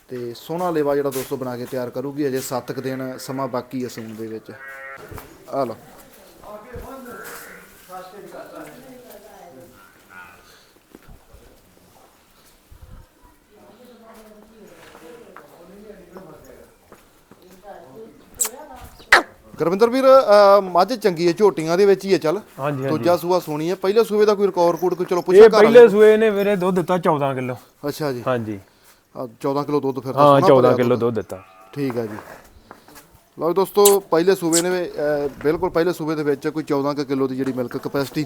ਤੇ ਸੋਹਣਾ ਲੇਵਾ ਜਿਹੜਾ ਦੋਸਤੋ ਬਣਾ ਕੇ ਤਿਆਰ ਕਰੂਗੀ, ਅਜੇ 7 ਕੁ ਦਿਨ ਸਮਾਂ ਬਾਕੀ ਹੈ ਸੂਣ ਦੇ ਵਿੱਚ। ਆ ਲਓ। ਗੁਰਵਿੰਦਰ ਵੀਰ ਅਹ, ਮੱਝ ਚੰਗੀ ਹੈ ਝੋਟੀਆਂ ਦੇ ਵਿੱਚ ਹੀ ਹੈ ਚੱਲ। ਹਾਂਜੀ ਹਾਂਜੀ। ਦੂਜਾ ਸੂਆ ਸੋਣੀ ਹੈ। ਪਹਿਲੇ ਸੂਏ ਦਾ ਕੋਈ ਰਿਕਾਰਡ ਕੋਡ ਕੋਈ ਚਲੋ ਇਹ ਪੁੱਛਿਆ ਘਰ ਪਹਿਲੇ ਸੂਏ ਨੇ ਵੀਰੇ ਦੁੱਧ ਦਿੱਤਾ 14 ਕਿਲੋ। ਅੱਛਾ ਜੀ। ਹਾਂਜੀ। ਆਹ 14 ਕਿਲੋ ਦੁੱਧ ਫਿਰ ਤਾਂ ਹਾਂ ਸੋਹਣਾ 14 ਭਰਿਆ ਕਿਲੋ ਦੁੱਧ। ਦਿੱਤਾ। ਠੀਕ ਹੈ ਜੀ। ਲਓ ਜੀ ਦੋਸਤੋ ਪਹਿਲੇ ਸੂਬੇ ਨੇ ਅਹ, ਬਿਲਕੁਲ ਪਹਿਲੇ ਸੂਬੇ ਦੇ ਵਿੱਚ ਕੋਈ 14 ਕੁ ਕਿਲੋ ਦੀ ਜਿਹੜੀ ਮਿਲਕ ਕਪੈਸਿਟੀ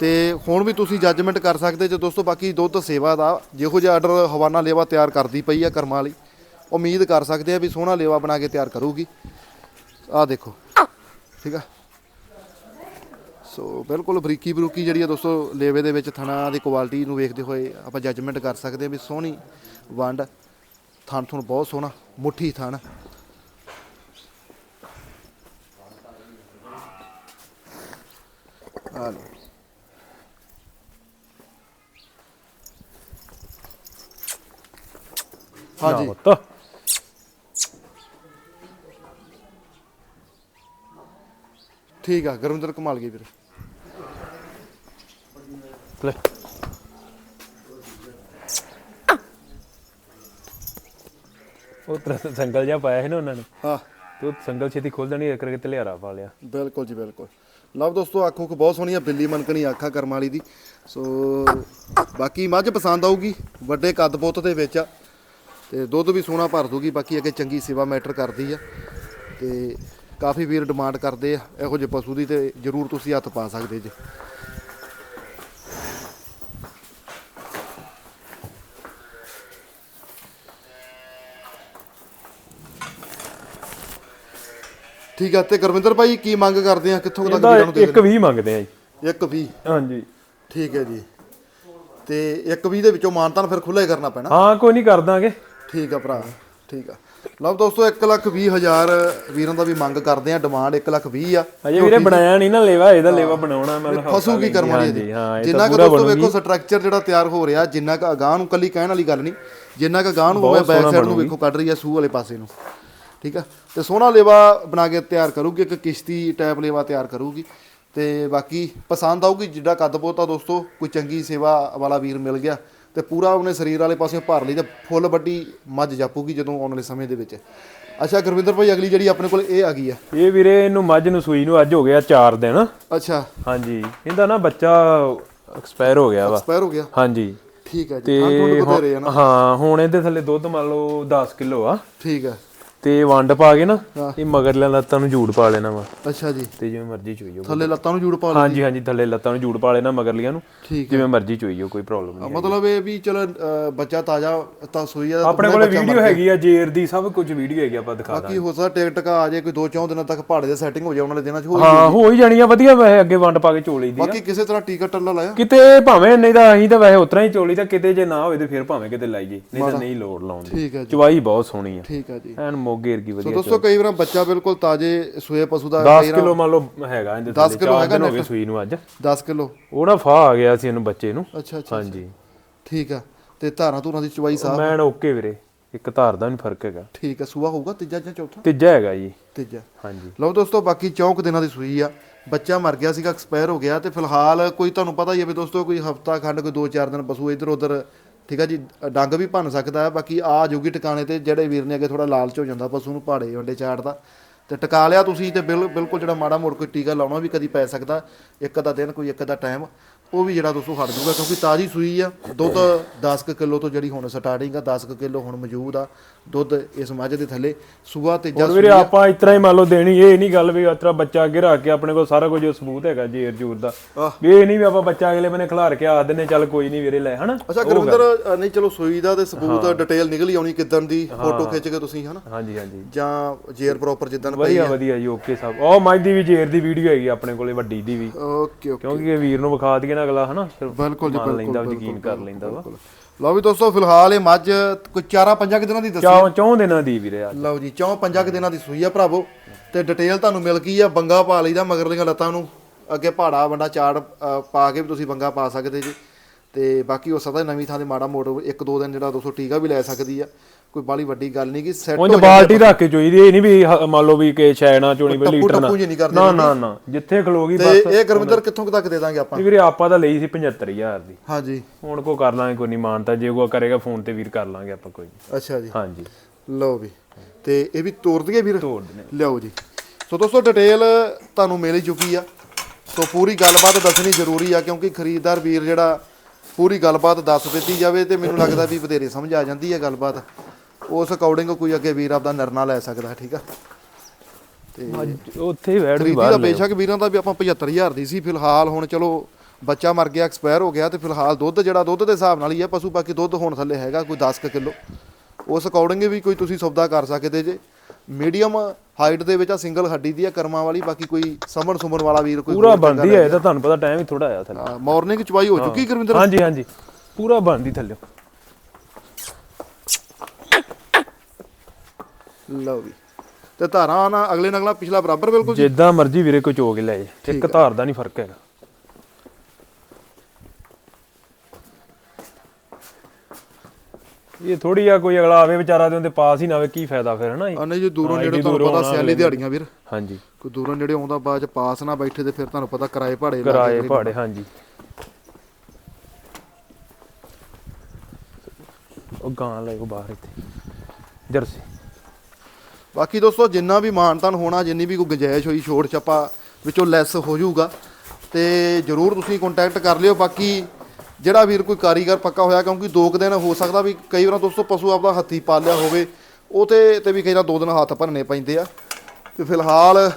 ਤੇ ਹੁਣ ਵੀ ਤੁਸੀਂ ਜੱਜਮੈਂਟ ਕਰ ਸਕਦੇ ਜੇ ਦੋਸਤੋ ਬਾਕੀ ਦੁੱਧ ਸੇਵਾ ਦਾ ਜਿਹੋ ਜਿਹਾ ਆਰਡਰ ਹਵਾਨਾ ਲੇਵਾ ਤਿਆਰ ਕਰਦੀ ਪਈ ਆ ਕਰਮਾਂ ਵਾਲੀ ਉਮੀਦ ਕਰ ਸਕਦੇ ਆ ਵੀ ਸੋਹਣਾ ਲੇਵਾ ਬਣਾ ਕੇ ਤਿਆਰ ਕਰੂਗੀ। ਆਹ ਦੇਖੋ। ਠੀਕ ਆ? ਸੋ ਬਿਲਕੁਲ ਬਰੀਕੀ ਬਰੂਕੀ ਜਿਹੜੀ ਆ ਦੋਸਤੋ, ਲੇਵੇ ਦੇ ਵਿੱਚ ਥਣਾ ਦੀ ਕੁਆਲਿਟੀ ਨੂੰ ਵੇਖਦੇ ਹੋਏ ਆਪਾਂ ਜੱਜਮੈਂਟ ਕਰ ਸਕਦੇ ਆ ਵੀ ਸੋਹਣੀ ਵੰਡ, ਥਣ ਥਣ ਬਹੁਤ ਸੋਹਣਾ, ਮੁੱਠੀ ਥਣ। ਆ ਲਓ। ਹਾਂਜੀ ਨਾ ਪੁੱਤ ਠੀਕ ਆ ਗੁਰਵਿੰਦਰ ਕਮਾਲ ਗਈ ਵੀਰ। ਲੈ। ਉਹ ਤਰ੍ਹਾਂ ਸੰਗਲ ਜਿਹਾ ਪਾਇਆ ਸੀ ਨਾ ਉਹਨਾਂ ਨੇ। ਹਾਂ। ਤੇ ਸੰਗਲ ਛੇਤੀ ਖੋਲ ਦੇਣੀ ਕਰਕੇ ਤੇ ਲਿਆਰਾ ਪਾ ਲਿਆ। ਬਿਲਕੁਲ ਜੀ ਬਿਲਕੁਲ। ਲਵ ਦੋਸਤੋ ਆਖੋ ਕਿ ਬਹੁਤ ਸੋਹਣੀ ਆ ਬਿੱਲੀ ਮਨਕਣੀ ਆਖਾ ਕਰਮ ਵਾਲੀ ਦੀ। ਸੋ ਬਾਕੀ ਮੱਝ ਪਸੰਦ ਆਊਗੀ ਵੱਡੇ ਕੱਦ ਪੁੱਤ ਦੇ ਵਿੱਚ ਆ। ਤੇ ਦੁੱਧ ਵੀ ਸੋਹਣਾ ਭਰ ਦੂਗੀ ਬਾਕੀ ਅੱਗੇ ਚੰਗੀ ਸੇਵਾ ਮੈਟਰ ਕਰਦੀ ਆ। ਤੇ ਕਾਫੀ ਵੀਰ ਡਿਮਾਂਡ ਕਰਦੇ ਆ ਇਹੋ ਜਿਹੇ ਪਸ਼ੂ ਦੀ ਤੇ ਜਰੂਰ ਤੁਸੀਂ ਹੱਥ ਪਾ ਸਕਦੇ ਜੇ। ਠੀਕ ਆ ਤੇ ਗੁਰਵਿੰਦਰ ਭਾਈ ਕੀ ਮੰਗ ਕਰਦੇ ਆ? ਕਿੱਥੋਂ ਤੱਕ ਵੀਰਾਂ ਨੂੰ ਦੇ ਇੱਕ 20 ਮੰਗਦੇ ਆ ਜੀ? ਇੱਕ ਵੀ ਹਾਂਜੀ। ਠੀਕ ਹੈ ਜੀ। ਤੇ ਇੱਕ ਵੀ ਦੇ ਵਿੱਚੋਂ ਮਾਨਤਾਨ ਫਿਰ ਖੁੱਲਾ ਹੀ ਕਰਨਾ ਪੈਣਾ? ਹਾਂ ਕੋਈ ਨਹੀਂ ਕਰ ਦਾਂਗੇ। ਠੀਕ ਆ ਭਰਾ ਠੀਕ ਆ। ਲਓ ਦੋਸਤੋ 1 ਲੱਖ 20 ਹਜ਼ਾਰ ਵੀਰਾਂ ਦਾ ਵੀ ਮੰਗ ਕਰਦੇ ਆ ਡਿਮਾਂਡ 1 ਲੱਖ 20 ਆ। ਅਜੇ ਵੀਰੇ ਬਣਾਇਆ ਨਹੀਂ ਨਾ ਲੇਵਾ ਇਹਦਾ ਲੇਵਾ ਬਣਾਉਣਾ ਮੈਂ ਫਸੂ ਕੀ ਕਰਮ ਵਾਲੀ ਹਾਂਜੀ ਇਹ ਜਿੰਨਾ ਕੁ ਦੋਸਤੋ ਵੇਖੋ ਸਟਰਕਚਰ ਜਿਹੜਾ ਤਿਆਰ ਹੋ ਰਿਹਾ ਜਿੰਨਾ ਕੁ ਅਗਾਹ ਨੂੰ ਕੱਲੀ ਕਹਿਣ ਵਾਲੀ ਗੱਲ ਨਹੀਂ ਜਿੰਨਾ ਕੁ ਅਗਾਹ ਨੂੰ ਹੋਵੇ ਬੈਕ ਸਾਈਡ ਨੂੰ ਵੇਖੋ ਕੱਢ ਰਹੀ ਆ ਸੂ ਵਾਲੇ ਪਾਸੇ ਨੂੰ। ਠੀਕ ਆ? ਤੇ ਸੋਹਣਾ ਲੇਵਾ ਬਣਾ ਕੇ ਤਿਆਰ ਕਰੂਗੀ ਇੱਕ ਕਿਸ਼ਤੀ ਟਾਈਪ ਲੇਵਾ ਤਿਆਰ ਕਰੂਗੀ। ਤੇ ਬਾਕੀ ਪਸੰਦ ਆਊਗੀ ਜਿੱਡਾ ਕੱਦ ਪੋਤਾ ਦੋਸਤੋ ਕੋਈ ਚੰਗੀ ਸੇਵਾ ਵਾਲਾ ਵੀਰ ਮਿਲ ਗਿਆ। ਤੇ ਪੂਰਾ ਉਹਨੇ ਸਰੀਰ ਵਾਲੇ ਪਾਸੇ ਭਰ ਲਈ ਤੇ ਫੁੱਲ ਵੱਡੀ ਮੱਝ ਜਾਪੂਗੀ ਜਦੋਂ ਆਉਣ ਵਾਲੇ ਸਮੇਂ ਦੇ ਵਿੱਚ। ਅੱਛਾ ਗੁਰਵਿੰਦਰ ਭਾਈ ਅਗਲੀ ਜਿਹੜੀ ਆਪਣੇ ਕੋਲ ਇਹ ਆ ਗਈ ਆ। ਇਹ ਵੀਰੇ ਇਹਨੂੰ ਮੱਝ ਨੂੰ ਸੂਈ ਨੂੰ ਅੱਜ ਹੋ ਗਿਆ 4 ਦਿਨ। ਅੱਛਾ। ਹਾਂਜੀ। ਇਹਦਾ ਨਾ ਬੱਚਾ ਐਕਸਪਾਇਰ ਹੋ ਗਿਆ ਵਾ। ਐਕਸਪਾਇਰ ਹੋ ਗਿਆ? ਹਾਂਜੀ। ਠੀਕ ਹੈ ਜੀ। ਤੇ ਹਾਂ ਤੁਹਾਨੂੰ ਆ ਨਾ। ਹਾਂ ਹੁਣ ਇਹਦੇ ਥੱਲੇ ਦੁੱਧ ਮੰਨ ਲਓ 10 ਕਿਲੋ ਆ। ਠੀਕ ਹੈ ਤੇ ਵੰਡ ਪਾ ਕੇ ਨਾ। ਇਹ ਮਗਰਲੇ ਲੱਤਾਂ ਨੂੰ ਜੂੜ ਪਾ ਲੈਣਾ ਵਾ। ਅੱਛਾ ਜੀ। ਤੇ ਜਿਵੇਂ ਮਰਜ਼ੀ ਚੋਈਓ ਥੱਲੇ ਲੱਤਾਂ ਨੂੰ ਜੂੜ ਪਾ ਲਓ ਹਾਂਜੀ ਹਾਂਜੀ ਥੱਲੇ ਲੱਤਾਂ ਨੂੰ ਜੂੜ ਪਾ ਲੈਣਾ ਮਗਰਲੀਆਂ ਨੂੰ। ਜਿਵੇਂ ਮਰਜ਼ੀ ਚੋਈਓ ਕੋਈ ਪ੍ਰੋਬਲਮ ਨਹੀਂ ਮਤਲਬ ਇਹ ਵੀ ਚਲੋ ਬੱਚਾ ਤਾਜ਼ਾ ਤਾਂ ਸੂਈ ਆ ਆਪਣੇ ਕੋਲੇ ਵੀਡੀਓ ਹੈਗੀ ਆ ਜੇਰ ਦੀ ਸਭ ਕੁਝ ਵੀਡੀਓ ਹੈਗੀ ਆ, ਆਪਾਂ ਦਿਖਾ ਦਾਂਗੇ। ਬਾਕੀ ਹੋ ਸਕਦਾ ਟਿਕਟ ਕਾ ਆ ਜੇ ਕੋਈ 2-4 ਦਿਨਾਂ ਤੱਕ ਪਹਾੜੇ ਦੇ ਸੈਟਿੰਗ ਹੋ ਜਾਏ ਉਹਨਾਂ ਵਾਲੇ ਦਿਨਾਂ 'ਚ ਹੋ ਹਾਂ ਹੋ ਹੀ ਜਾਣੀ ਆ ਵਧੀਆ ਵੈਸੇ ਅੱਗੇ ਵੰਡ ਪਾ ਕੇ ਚੋਲੀ ਦੀ ਆ। ਬਾਕੀ ਕਿਸੇ ਤਰ੍ਹਾਂ ਟਿਕਟ ਟੱਲਾ ਲਾਇਆ? ਕਿਤੇ ਭਾਵੇਂ ਨਹੀਂ ਤਾਂ ਅਸੀਂ ਤਾਂ ਵੈਸੇ ਉਤਰਾ ਹੀ ਚੋਲੀ ਤਾਂ ਕਿਤੇ ਜੇ ਨਾ ਹੋਵੇ ਤੇ ਫਿਰ ਭਾਵੇਂ ਕਿਤੇ ਲਾਈਏ ਨਹੀਂ ਤਾਂ ਨਹੀਂ ਲੋੜ ਦੀ। ਜੀ। ਚਵਾਈ ਬਹੁਤ ਸੋਹਣੀ ਆ। ਠੀਕ ਹੈ ਜੀ। ਐਨ ਮੋਗੇ ਵਰਗੀ ਸੋ ਵਧੀਆ ਦੋਸਤੋ ਕਈ ਵਾਰ ਬੱਚਾ ਬਿਲਕੁਲ ਤਾਜ਼ੇ ਸੂਏ ਪਸ਼ੂ ਦਾ 10 ਕਿਲੋ ਮੰਨ ਲਓ ਹੈਗਾ ਇਹਦੇ ਥੱਲੇ ਕਿਲੋ 4 ਹੈਗਾ ਹੋ ਗਏ ਸੂਈ ਨੂੰ ਅੱਜ। 10 ਕਿਲੋ? ਉਹ ਨਾ ਫਾ ਆ ਗਿਆ ਸੀ ਇਹਨੂੰ ਬੱਚੇ ਨੂੰ। ਅੱਛਾ ਅੱਛਾ ਹਾਂਜੀ। ਠੀਕ ਆ। ਤੇ ਧਾਰਾਂ ਧੂਰਾਂ ਦੀ ਚਵਾਈ ਸਾਫ਼? ਮੈਂ ਓਕੇ ਵੀਰੇ। ਇੱਕ ਧਾਰ ਦਾ ਵੀ ਫ਼ਰਕ ਹੈਗਾ। ਠੀਕ ਆ ਸੂਆ ਹੋਊਗਾ ਤੀਜਾ ਜਾਂ ਚੌਥਾ? ਤੀਜਾ ਹੈਗਾ ਜੀ। ਤੀਜਾ। ਹਾਂਜੀ। ਲਓ ਦੋਸਤੋ ਬਾਕੀ ਚੌਂਕ ਦਿਨਾਂ ਦੀ ਸੂਈ ਆ। ਬੱਚਾ ਮਰ ਗਿਆ ਸੀਗਾ ਐਕਸਪਾਇਰ ਹੋ ਗਿਆ ਤੇ ਫਿਲਹਾਲ ਕੋਈ ਤੁਹਾਨੂੰ ਪਤਾ ਹੀ ਹੈ ਵੀ ਦੋਸਤੋ ਕੋਈ ਹਫਤਾ ਖੰਡ ਕੋਈ 2-4 ਦਿਨ ਪਸ਼ੂ ਇੱਧਰ ਉੱਧਰ ਠੀਕ ਆ ਜੀ, ਡੰਗ ਵੀ ਭੰਨ ਸਕਦਾ ਹੈ, ਬਾਕੀ ਆ ਜੋਗੀ ਟਿਕਾਣੇ ਤੇ ਜਿਹੜੇ ਵੀਰ ਨੇ ਅੱਗੇ ਥੋੜਾ ਲਾਲਚ ਹੋ ਜਾਂਦਾ ਪਸ਼ੂ ਨੂੰ ਪਹਾੜੇ ਵੰਡੇ ਚਾੜਦਾ ਤੇ ਟਿਕਾ ਲਿਆ ਤੁਸੀਂ ਤੇ ਬਿਲ- ਬਿਲਕੁਲ ਜਿਹੜਾ ਮਾੜਾ ਮੋੜ ਕੋਈ ਟੀਕਾ ਲਾਉਣਾ ਵੀ ਕਦੀ ਪੈ ਸਕਦਾ, ਇੱਕ ਦਾ ਦਿਨ, ਕੋਈ ਇੱਕ ਦਾ ਟਾਈਮ ਉਹ ਵੀ ਜਿਹੜਾ ਦੋਸਤੋ ਹਟ ਜੂਗਾ ਕਿਉਂਕਿ ਤਾਜ਼ੀ ਸੂਈ ਆ, ਦੁੱਧ 10 ਕਿਲੋ ਤੋਂ ਜਿਹੜੀ ਹੁਣ ਸਟਾਰਟਿੰਗ ਆ 10 ਕਿਲੋ ਹੁਣ ਮੌਜੂਦ ਆ। ਦੁੱਧ ਇਸ ਮੱਝ ਦੇ ਥੱਲੇ ਸੂਆ ਤੀਜਾ ਹੋਰ ਵੀਰੇ ਆਪਾਂ ਇਤਰਾ ਹੀ ਮੰਨ ਲਓ ਦੇਣੀ ਇਹ ਨਹੀਂ ਗੱਲ ਵੀ ਇਤਰਾ ਬੱਚਾ ਅੱਗੇ ਰੱਖ ਕੇ ਆਪਣੇ ਕੋਲ ਸਾਰਾ ਕੁਝ ਸਬੂਤ ਹੈਗਾ ਜੇਰ ਜੂਰ ਦਾ। ਵੀ ਇਹ ਨਹੀਂ ਵੀ ਆਪਾਂ ਬੱਚਾ ਅਗਲੇ ਬੰਨੇ ਖਿਲਾਰ ਕੇ ਆ ਦਿੰਨੇ ਚੱਲ ਕੋਈ ਨਹੀਂ ਵੀਰੇ ਲੈ ਹਨਾ? ਅੱਛਾ ਗੁਰਵਿੰਦਰ ਨਹੀਂ ਚਲੋ ਸੂਈ ਦਾ ਤੇ ਸਬੂਤ ਡਿਟੇਲ ਨਿਕਲ ਆਉਣੀ ਕਿਦਾਂ ਦੀ ਫੋਟੋ ਖਿੱਚ ਕੇ ਤੁਸੀਂ ਹਨਾ? ਹਾਂਜੀ ਹਾਂਜੀ। ਜਾਂ ਜੇਰ ਪ੍ਰੋਪਰ ਜਿੱਦਾਂ ਪਈ ਵਧੀਆ ਵਧੀਆ ਜੀ ਓਕੇ ਸਭ। ਉਹ ਮੱਝ ਦੀ ਵੀ ਜੇਰ ਦੀ ਵੀਡੀਓ ਹੈਗੀ ਆਪਣੇ ਕੋਲੇ ਵੱਡੀ ਦੀ ਵੀ। Okay okay. ਕਿਉਂਕਿ ਇਹ ਵੀਰ ਨੂੰ ਵਿਖਾ ਦਈਏ ਨਾ ਅਗਲਾ ਹਨਾ? ਬਿਲਕੁਲ ਜੀ ਮੰਨ ਬਿਲਕੁਲ ਲੈਂਦਾ ਯਕੀਨ ਕਰ ਲੈਂਦਾ ਵਾ। ਲਓ ਵੀ ਦੋਸਤੋ ਫਿਲਹਾਲ ਇਹ ਮੱਝ ਕੋਈ 4-5 ਦਿਨਾਂ ਦੀ ਦੱਸੀ। ਚੌਂ ਚੌਂ ਦਿਨਾਂ ਦੀ ਵੀਰੇ ਅੱਜ। ਲਓ ਜੀ ਚੌਂ ਪੰਜਾਂ ਕੁ ਦਿਨਾਂ ਦੀ ਸੂਈ ਆ ਭਰਾਵੋ। ਤੇ ਡਿਟੇਲ ਤੁਹਾਨੂੰ ਮਿਲ ਗਈ ਆ ਬੰਗਾ ਪਾ ਲਈਦਾ ਮਗਰਲੀਆਂ ਲੱਤਾਂ ਨੂੰ। ਅੱਗੇ ਪਹਾੜਾ ਵੰਡਾ ਚਾੜ ਪਾ ਕੇ ਵੀ ਤੁਸੀਂ ਬੰਗਾ ਪਾ ਸਕਦੇ ਜੀ। ਤੇ ਬਾਕੀ ਹੋ ਸਕਦਾ ਨਵੀਂ ਥਾਂ ਦੇ ਮਾੜਾ ਮੋੜ ਇੱਕ ਦੋ ਦਿਨ ਜਿਹੜਾ ਦੋਸਤੋ ਟੀਕਾ ਵੀ ਲੈ ਸਕਦੀ ਆ। ਕੋਈ ਬਾਲੀ ਵੱਡੀ ਗੱਲ ਨਹੀਂ ਕਿ ਸੈੱਟ ਉਂਝ ਬਾਲਟੀ ਰੱਖ ਕੇ ਚੋਈਦੀ ਇਹ ਨਹੀਂ ਵੀ ਹ- ਮੰਨ ਲਓ ਵੀ ਕਿ ਛੈਣਾ ਚੋਣੀ ਵੀ ਲੀਟਰ ਨਾ ਟੱਪੂ ਜਿਹੀ ਨਹੀਂ ਕਰਦੇ ਨਾ ਨਾ ਨਾ ਜਿੱਥੇ ਖਲੋਗੀ ਤੇ ਬਸ ਇਹ ਗੁਰਵਿੰਦਰ ਕਿੱਥੋਂ ਕੁ ਤੱਕ ਦੇ ਦਾਂਗੇ ਆਪਾਂ? ਵੀਰੇ ਆਪਾਂ ਤਾਂ ਲਈ ਸੀ 75000 ਦੀ। ਹਾਂਜੀ। ਹੁਣ ਕੋ ਕਰ ਲਾਂਗੇ ਕੋਈ ਨਹੀਂ ਮਾਨਤਾ ਜੇ ਕੋ ਕਰੇਗਾ ਫੋਨ ਤੇ ਵੀਰ ਕਰ ਲਾਂਗੇ ਆਪਾਂ ਕੋਈ। ਨੀ। ਅੱਛਾ ਜੀ। ਹਾਂਜੀ। ਲਓ ਵੀ। ਤੇ ਇਹ ਵੀ ਤੋੜ ਦਈਏ ਵੀਰ? ਤੋੜ ਦਿੰਦੇ ਲਿਆਓ ਜੀ। ਸੋ ਦੋਸਤੋ ਡਿਟੇਲ ਤੁਹਾਨੂੰ ਮਿਲ ਹੀ ਚੁੱਕੀ ਆ। ਸੋ ਪੂਰੀ ਗੱਲਬਾਤ ਦੱਸਣੀ ਜ਼ਰੂਰੀ ਆ ਕਿਉਂਕਿ ਖਰੀਦਦਾਰ ਵੀਰ ਜਿਹੜਾ ਪੂਰੀ ਗੱਲਬਾਤ ਦੱਸ ਦਿੱਤੀ ਜਾਵੇ ਤੇ ਮੈਨੂੰ ਲੱਗਦਾ ਵੀ ਵਧੇਰੇ ਸਮਝ ਆ ਜਾਂਦੀ ਹੈ ਗੱਲਬਾਤ। ਉਸ ਅਕੋਰਡਿੰਗ ਕੋਈ ਅੱਗੇ ਵੀਰ ਆਪਦਾ ਨਿਰਣਾ ਲੈ ਸਕਦਾ ਠੀਕ ਆ? ਤੇ ਅੱਜ ਉੱਥੇ ਹੀ ਬੈਠ ਵੀ ਖਰੀਦੀ ਬਾਹਰ ਦਾ ਲੈ ਬੇਸ਼ੱਕ ਵੀਰਾਂ ਦਾ ਵੀ ਆਪਾਂ 75000 ਦੀ ਸੀ ਫਿਲਹਾਲ ਹੁਣ ਚਲੋ ਬੱਚਾ ਮਰ ਗਿਆ ਐਕਸਪਾਇਰ ਹੋ ਗਿਆ ਤੇ ਫਿਲਹਾਲ ਦੁੱਧ ਜਿਹੜਾ ਦੁੱਧ ਦੇ ਹਿਸਾਬ ਨਾਲ ਹੀ ਹੈ ਪਸ਼ੂ ਬਾਕੀ ਦੁੱਧ ਹੁਣ ਥੱਲੇ ਹੈਗਾ ਕੋਈ 10 ਕੁ ਕਿਲੋ। ਉਸ ਅਕੋਰਡਿੰਗ ਵੀ ਕੋਈ ਤੁਸੀਂ ਸੌਦਾ ਕਰ ਸਕਦੇ ਜੇ। ਮੀਡੀਅਮ ਹਾਈਟ ਦੇ ਵਿੱਚ ਆ ਸਿੰਗਲ ਹੱਡੀ ਦੀ ਆ ਕਰਮਾਂ ਵਾਲੀ ਬਾਕੀ ਕੋਈ ਸਮਣ ਸੁਮਣ ਵਾਲਾ ਵੀਰ ਕੋਈ ਪੂਰਾ ਬੰਦੀ ਹੈ ਇਹ ਤਾਂ ਤੁਹਾਨੂੰ ਪਤਾ ਟਾਈਮ ਹੀ ਥੋੜਾ ਆਇਆ ਥੱਲੇ। ਮਾਰਨਿੰਗ ਚਵਾਈ ਹੋ ਚੁੱਕੀ ਗੁਰਵਿੰਦਰ? ਹਾਂਜੀ ਹਾਂਜੀ। ਪੂਰਾ ਬੰਦੀ ਥੱਲੇ। ਲਓ ਵੀ। ਤੇ ਧਾਰਾਂ ਨਾ ਅਗਲੇ ਨਾਲ ਅਗਲਾ ਪਿਛਲਾ ਬਰਾਬਰ ਬਿਲਕੁਲ ਜੀ। ਜਿੱਦਾਂ ਮਰਜ਼ੀ ਵੀਰੇ ਕੋਈ ਚੋ ਕੇ ਲੈ ਜੇ ਇੱਕ ਧਾਰ ਦਾ ਨਹੀਂ ਫ਼ਰਕ ਹੈਗਾ। ਇਹ ਥੋੜੀ ਆ ਕੋਈ ਅਗਲਾ ਆਵੇ ਵਿਚਾਰਾ ਦੇ ਉਹਦੇ ਪਾਸ ਹੀ ਨਾ ਆਵੇ ਕੀ ਫਾਇਦਾ ਫਿਰ ਹਨਾ? ਆ ਨਹੀਂ ਜੀ ਦੂਰੋਂ ਐਡੀ ਤੁਹਾਨੂੰ ਪਤਾ ਸਿਆਲੀ ਦਿਹਾੜੀਆਂ ਵੀਰ। ਹਾਂਜੀ। ਕੋਈ ਦੂਰੋਂ ਜਿਹੜੇ ਆਉਂਦਾ ਬਾਅਦ ਚ ਪਾਸ ਨਾ ਬੈਠੇ ਤੇ ਫਿਰ ਤੁਹਾਨੂੰ ਪਤਾ ਕਿਰਾਏ ਭਾੜੇ ਲਾ ਕਿਰਾਏ ਭਾੜੇ ਹਾਂਜੀ। ਉਹ ਗਾਂ ਲੈ ਉਹ ਬਾਹਰ ਇੱਥੇ। ਜਰਸੀ ਬਾਕੀ ਦੋਸਤੋ, ਜਿੰਨਾ ਵੀ ਮਾਨਤਾਨ ਹੋਣਾ, ਜਿੰਨੀ ਵੀ ਕੋਈ ਗੁੰਜਾਇਸ਼ ਹੋਈ, ਛੋੜ ਛਪਾ ਵਿੱਚੋਂ ਲੈਸ ਹੋ ਜਾਊਗਾ। ਤੇ ਜਰੂਰ ਤੁਸੀਂ ਕੰਟੈਕਟ ਕਰ ਲਿਓ। ਬਾਕੀ ਜਿਹੜਾ ਵੀਰ ਕੋਈ ਕਾਰੀਗਰ ਪੱਕਾ ਹੋਇਆ, ਕਿਉਂਕਿ ਦੋ ਕੁ ਦਿਨ ਹੋ ਸਕਦਾ ਵੀ ਕਈ ਵਾਰ ਦੋਸਤੋ ਪਸ਼ੂ ਆਪਦਾ ਹੱਥੀ ਪਾਲਿਆ ਹੋਵੇ, ਉਹ ਤੇ ਵੀ ਕਈ ਵਾਰ ਦੋ ਦਿਨ ਹੱਥ ਭਰਨੇ ਪੈਂਦੇ ਆ। ਤੇ ਫਿਲਹਾਲ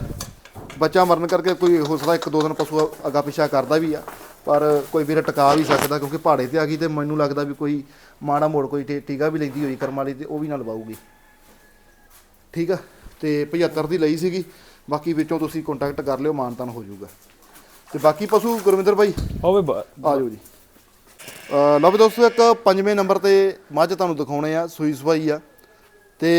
ਬੱਚਾ ਮਰਨ ਕਰਕੇ ਕੋਈ ਹੋ ਸਕਦਾ ਇੱਕ ਦੋ ਦਿਨ ਪਸ਼ੂ ਅਗਾ ਪਿਛਾ ਕਰਦਾ ਵੀ ਆ, ਪਰ ਕੋਈ ਵੀਰ ਟਿਕਾ ਵੀ ਸਕਦਾ, ਕਿਉਂਕਿ ਪਹਾੜੇ ਤੇ ਆ ਗਈ ਤੇ ਮੈਨੂੰ ਲੱਗਦਾ ਵੀ ਕੋਈ ਮਾੜਾ ਮੋੜ, ਕੋਈ ਟੇ- ਟੀਕਾ ਵੀ ਲੈਂਦੀ ਹੋਈ ਕਰਮ ਵਾਲੀ ਤੇ ਉਹ ਵੀ ਨਾਲ ਲਵਾਊਗੀ ਠੀਕ ਆ? ਤੇ 75 ਦੀ ਲਈ ਸੀਗੀ। ਬਾਕੀ ਵਿੱਚੋਂ ਤੁਸੀਂ ਕੰਟੈਕਟ ਕਰ ਲਿਓ ਮਾਨਤਨ ਹੋ ਜਾਊਗਾ। ਤੇ ਬਾਕੀ ਪਸ਼ੂ ਗੁਰਵਿੰਦਰ ਭਾਈ? ਹੋਵੇ ਆ ਜਾਓ ਜੀ। ਲਓ ਦੋਸਤੋ ਇੱਕ ਪੰਜਵੇਂ ਨੰਬਰ ਤੇ ਮੱਝ ਤੁਹਾਨੂੰ ਦਿਖਾਉਣੇ ਆ ਸੂਈ ਸਵਾਈ ਆ। ਤੇ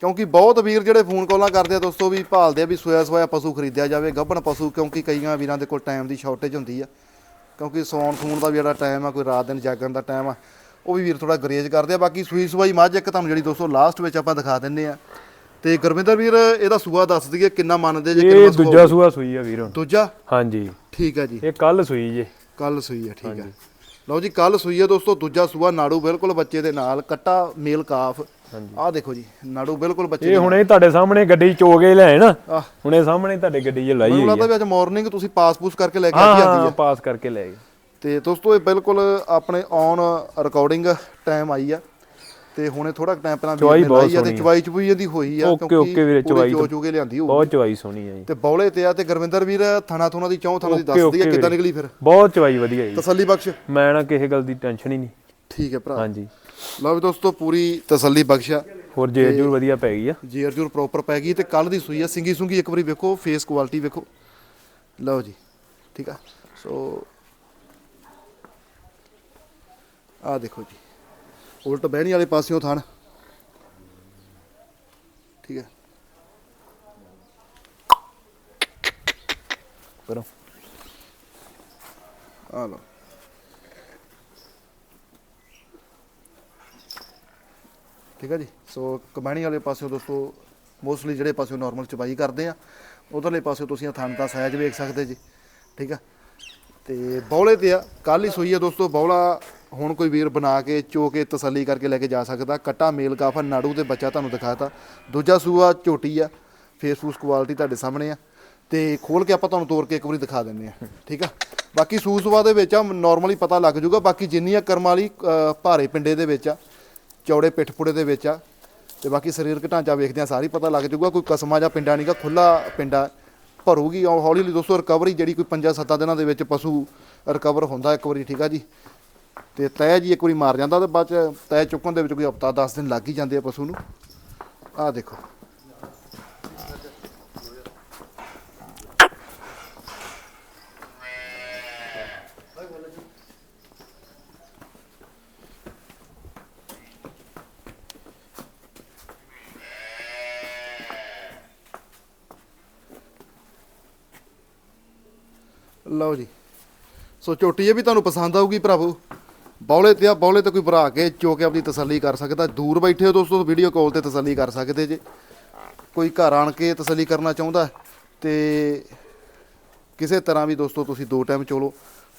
ਕਿਉਂਕਿ ਬਹੁਤ ਵੀਰ ਜਿਹੜੇ ਫੋਨ ਕਾਲਾਂ ਕਰਦੇ ਆ ਦੋਸਤੋ ਵੀ ਭਾਲਦੇ ਆ ਵੀ ਸੋਇਆ ਸਵਾਇਆ ਪਸ਼ੂ ਖਰੀਦਿਆ ਜਾਵੇ ਗੱਭਣ ਪਸ਼ੂ ਕਿਉਂਕਿ ਕਈਆਂ ਵੀਰਾਂ ਦੇ ਕੋਲ ਟਾਈਮ ਦੀ ਸ਼ਾਰਟੇਜ ਹੁੰਦੀ ਆ। ਕਿਉਂਕਿ ਸੌਣ ਸੂਣ ਦਾ ਵੀ ਜਿਹੜਾ ਟਾਈਮ ਆ ਕੋਈ ਰਾਤ ਦਿਨ ਜਾਗਣ ਦਾ ਟਾਈਮ ਆ। ਉਹ ਵੀ ਵੀਰ ਥੋੜਾ ਗਰੇਜ ਕਰਦੇ ਆ ਬਾਕੀ ਸੂਈ ਸਵਾਈ ਮੱਝ ਇੱਕ ਤੁਹਾਨੂੰ ਜਿਹੜੀ ਦੋਸਤੋ ਲਾਸਟ ਵਿੱਚ ਆਪਾਂ ਦਿਖਾ ਦਿੰਨੇ ਆ। ਤੇ ਗੁਰਵਿੰਦਰ ਵੀਰ ਇਹਦਾ ਸੂਆ ਦੱਸ ਦਈਏ ਕਿੰਨਾ ਮੰਨਦੇ ਜੇ ਇਹ ਕਿੰਨਾ ਸੁਭਾਅ? ਦੂਜਾ ਸੂਆ ਸੂਈ ਆ ਵੀਰ ਹੁਣ। ਦੂਜਾ? ਹਾਂਜੀ। ਠੀਕ ਆ ਜੀ। ਇਹ ਕੱਲ ਸੂਈ ਜੇ। ਕੱਲ ਸੂਈ ਆ ਠੀਕ ਆ। ਲਓ ਜੀ ਕੱਲ ਸੂਈ ਆ ਦੋਸਤੋ ਦੂਜਾ ਸੂਆ ਨਾੜੂ ਬਿਲਕੁਲ ਬੱਚੇ ਦੇ ਨਾਲ ਕੱਟਾ ਮੇਲ ਕਾਫ। ਆਹ ਦੇਖੋ ਜੀ ਨਾੜੂ ਬਿਲਕੁਲ ਬੱਚੇ ਇਹ ਹੁਣੇ ਤੁਹਾਡੇ ਸਾਹਮਣੇ ਗੱਡੀ ਚੋ ਕੇ ਲੈ ਨਾ ਆਹ। ਹੁਣੇ ਸਾਹਮਣੇ ਤੁਹਾਡੇ ਗੱਡੀ 'ਚ ਲਾਈ ਮੈਨੂੰ ਹੋਈ ਲੱਗਦਾ ਆ ਵੀ ਅੱਜ ਮਾਰਨਿੰਗ ਤੁਸੀਂ ਪਾਸ-ਪੂਸ ਕਰਕੇ ਲੈ ਕੇ ਹਾਂ ਆਈ ਆਂਦੀ ਹਾਂ ਆ। ਪਾਸ ਕਰਕੇ ਲੈ ਗਏ। ਤੇ ਦੋਸਤੋ ਇਹ ਬਿਲਕੁਲ ਆਪਣੇ ਔਨ ਰਿਕਾਰਡਿੰਗ ਟਾਈਮ ਆਈ ਆ। ਤੇ ਹੁਣੇ ਥੋੜਾ ਟਾਈਮ ਪਹਿਲਾਂ ਚਵਾਈ ਬਹੁਤ ਲਾਈ ਆ ਤੇ। ਚਵਾਈ ਚਪੂਈ ਇਹਦੀ ਹੋਈ ਆ ਓਕੇ, ਓਕੇ ਵੀਰੇ, ਚਵਾਈ ਚੋ ਚੋ ਕੇ ਲਿਆਂਦੀ ਹੋਊ ਬਹੁਤ ਚਵਾਈ ਸੋਹਣੀ ਆ ਜੀ। ਤੇ ਬੌਲੇ ਤੇ ਆ ਤੇ ਗੁਰਵਿੰਦਰ ਵੀਰ ਥਣਾ ਥੁਣਾ ਦੀ ਚੌਂ ਥਣਾ ਦੀ ਦੱਸਦੀ ਆ ਕਿੱਦਾਂ। ਨਿਕਲੀ ਫਿਰ? ਬਹੁਤ ਚਵਾਈ ਵਧੀਆ ਜੀ। ਤਸੱਲੀ ਬਖਸ਼। ਮੈਂ ਨਾ ਕਿਸੇ ਗੱਲ ਦੀ ਟੈਨਸ਼ਨ ਹੀ ਨਹੀਂ। ਠੀਕ ਹੈ ਭਰਾ। ਹਾਂਜੀ। ਲਓ ਵੀ ਦੋਸਤੋ ਪੂਰੀ ਤਸੱਲੀ ਬਖਸ਼ਾ ਹੋਰ ਜੇ ਜੂਰ ਵਧੀਆ ਪੈ ਗਈ ਆ। ਜੀਰ ਜੂਰ ਪ੍ਰੋਪਰ ਪੈ ਗਈ ਤੇ ਕੱਲ ਦੀ ਸੂਈ ਆ। ਸਿੰਗੀ ਸੁੰਗੀ ਇੱਕ ਵਾਰੀ ਵੇਖੋ ਫੇਸ ਕੁਆਲਿਟੀ ਵੇਖੋ। ਲਓ ਜੀ ਠੀਕ ਆ। ਸੋ ਆਹ ਦੇਖੋ ਜੀ। ਉਲਟ ਬਹਿਣੀ ਵਾਲੇ ਪਾਸਿਓਂ ਥਣ। ਠੀਕ ਹੈ। ਕਰੋ। ਆ ਲਓ। ਠੀਕ ਹੈ ਜੀ। ਸੋ ਕਬਾਣੀ ਵਾਲੇ ਪਾਸਿਓਂ ਦੋਸਤੋ, ਮੋਸਟਲੀ ਜਿਹੜੇ ਪਾਸਿਓਂ ਨਾਰਮਲ ਚਬਾਈ ਕਰਦੇ ਆ, ਉਧਰਲੇ ਪਾਸਿਓਂ ਤੁਸੀਂ ਥਣ ਦਾ ਸਾਈਜ਼ ਵੇਖ ਸਕਦੇ ਜੀ। ਠੀਕ ਆ ਤੇ ਬੌਲੇ ਤੇ ਆ। ਕੱਲ ਹੀ ਸੋਈ ਆ ਦੋਸਤੋ, ਬੌਲਾ ਹੁਣ ਕੋਈ ਵੀਰ ਬਣਾ ਕੇ, ਚੋ ਕੇ, ਤਸੱਲੀ ਕਰਕੇ ਲੈ ਕੇ ਜਾ ਸਕਦਾ। ਕੱਟਾ, ਮੇਲ ਕਾਫਾ, ਨਾੜੂ ਤੇ ਬੱਚਾ ਤੁਹਾਨੂੰ ਦਿਖਾਤਾ। ਦੂਜਾ ਸੂਆ ਝੋਟੀ ਆ। ਫੇਸਬੁੱਕ ਕੁਆਲਿਟੀ ਤੁਹਾਡੇ ਸਾਹਮਣੇ ਆ। ਤੇ ਖੋਲ ਕੇ ਆਪਾਂ ਤੁਹਾਨੂੰ ਤੋੜ ਕੇ ਇੱਕ ਵਾਰੀ ਦਿਖਾ ਦਿੰਨੇ ਆ। ਠੀਕ ਆ? ਬਾਕੀ ਸੂਸਵਾ ਦੇ ਵਿੱਚ ਆ ਨਾਰਮਲੀ ਪਤਾ ਲੱਗ ਜੂਗਾ। ਬਾਕੀ ਜਿੰਨੀ ਆ ਕਰਮ ਵਾਲੀ ਭਾਰੇ ਪਿੰਡੇ ਦੇ ਵਿੱਚ ਆ, ਚੌੜੇ ਪਿੱਠਪੁੜੇ ਦੇ ਵਿੱਚ ਆ, ਤੇ ਬਾਕੀ ਸਰੀਰਕ ਢਾਂਚਾ ਵੇਖਦੇ ਆ ਸਾਰੀ ਪਤਾ ਲੱਗ ਜੂਗਾ। ਕੋਈ ਕਸਮਾ ਜਾਂ ਪਿੰਡਾ ਨਹੀਂਗਾ ਖੁੱਲਾ ਪਿੰਡਾ ਭਰੂਗੀ। ਔਰ ਹੌਲੀ ਹੌਲੀ ਦੋਸਤੋ ਰਿਕਵਰੀ ਜਿਹੜੀ ਕੋਈ 5-7 ਦਿਨਾਂ ਦੇ ਵਿੱਚ ਪਸ਼ੂ ਰਿਕਵਰ ਹੁੰਦਾ ਇੱਕ ਵਾਰੀ, ਠੀਕ ਆ ਜੀ? ਤੇ ਤੈ ਜੀ ਇੱਕ ਵਾਰੀ ਮਾਰ ਜਾਂਦਾ ਤੇ ਬਾਅਦ ਚ ਤੈ ਚੁੱਕਣ ਦੇ ਵਿੱਚ ਕੋਈ ਹਫਤਾ 10 ਦਿਨ ਲੱਗ ਹੀ ਜਾਂਦੇ ਆ ਪਸ਼ੂ ਨੂੰ। ਆਹ ਦੇਖੋ। ਲਓ ਜੀ। ਸੋ ਚੋਟੀ ਇਹ ਵੀ ਤੁਹਾਨੂੰ ਪਸੰਦ ਆਊਗੀ ਭਰਾਵੋ। ਬੌਲੇ ਤੇ ਆ ਬੌਲੇ ਤੇ ਕੋਈ ਭਰਾ ਕੇ ਚੋ ਕੇ ਆਪਣੀ ਤਸੱਲੀ ਕਰ ਸਕਦਾ। ਦੂਰ ਬੈਠੇ ਹੋ ਦੋਸਤੋ ਵੀਡੀਓ ਕਾਲ ਤੇ ਤਸੱਲੀ ਕਰ ਸਕਦੇ ਜੇ। ਕੋਈ ਘਰ ਆਣ ਕੇ ਤਸੱਲੀ ਕਰਨਾ ਚਾਹੁੰਦਾ ਤੇ ਕਿਸੇ ਤਰ੍ਹਾਂ ਵੀ ਦੋਸਤੋ ਤੁਸੀਂ ਦੋ ਟਾਈਮ ਚੋਲੋ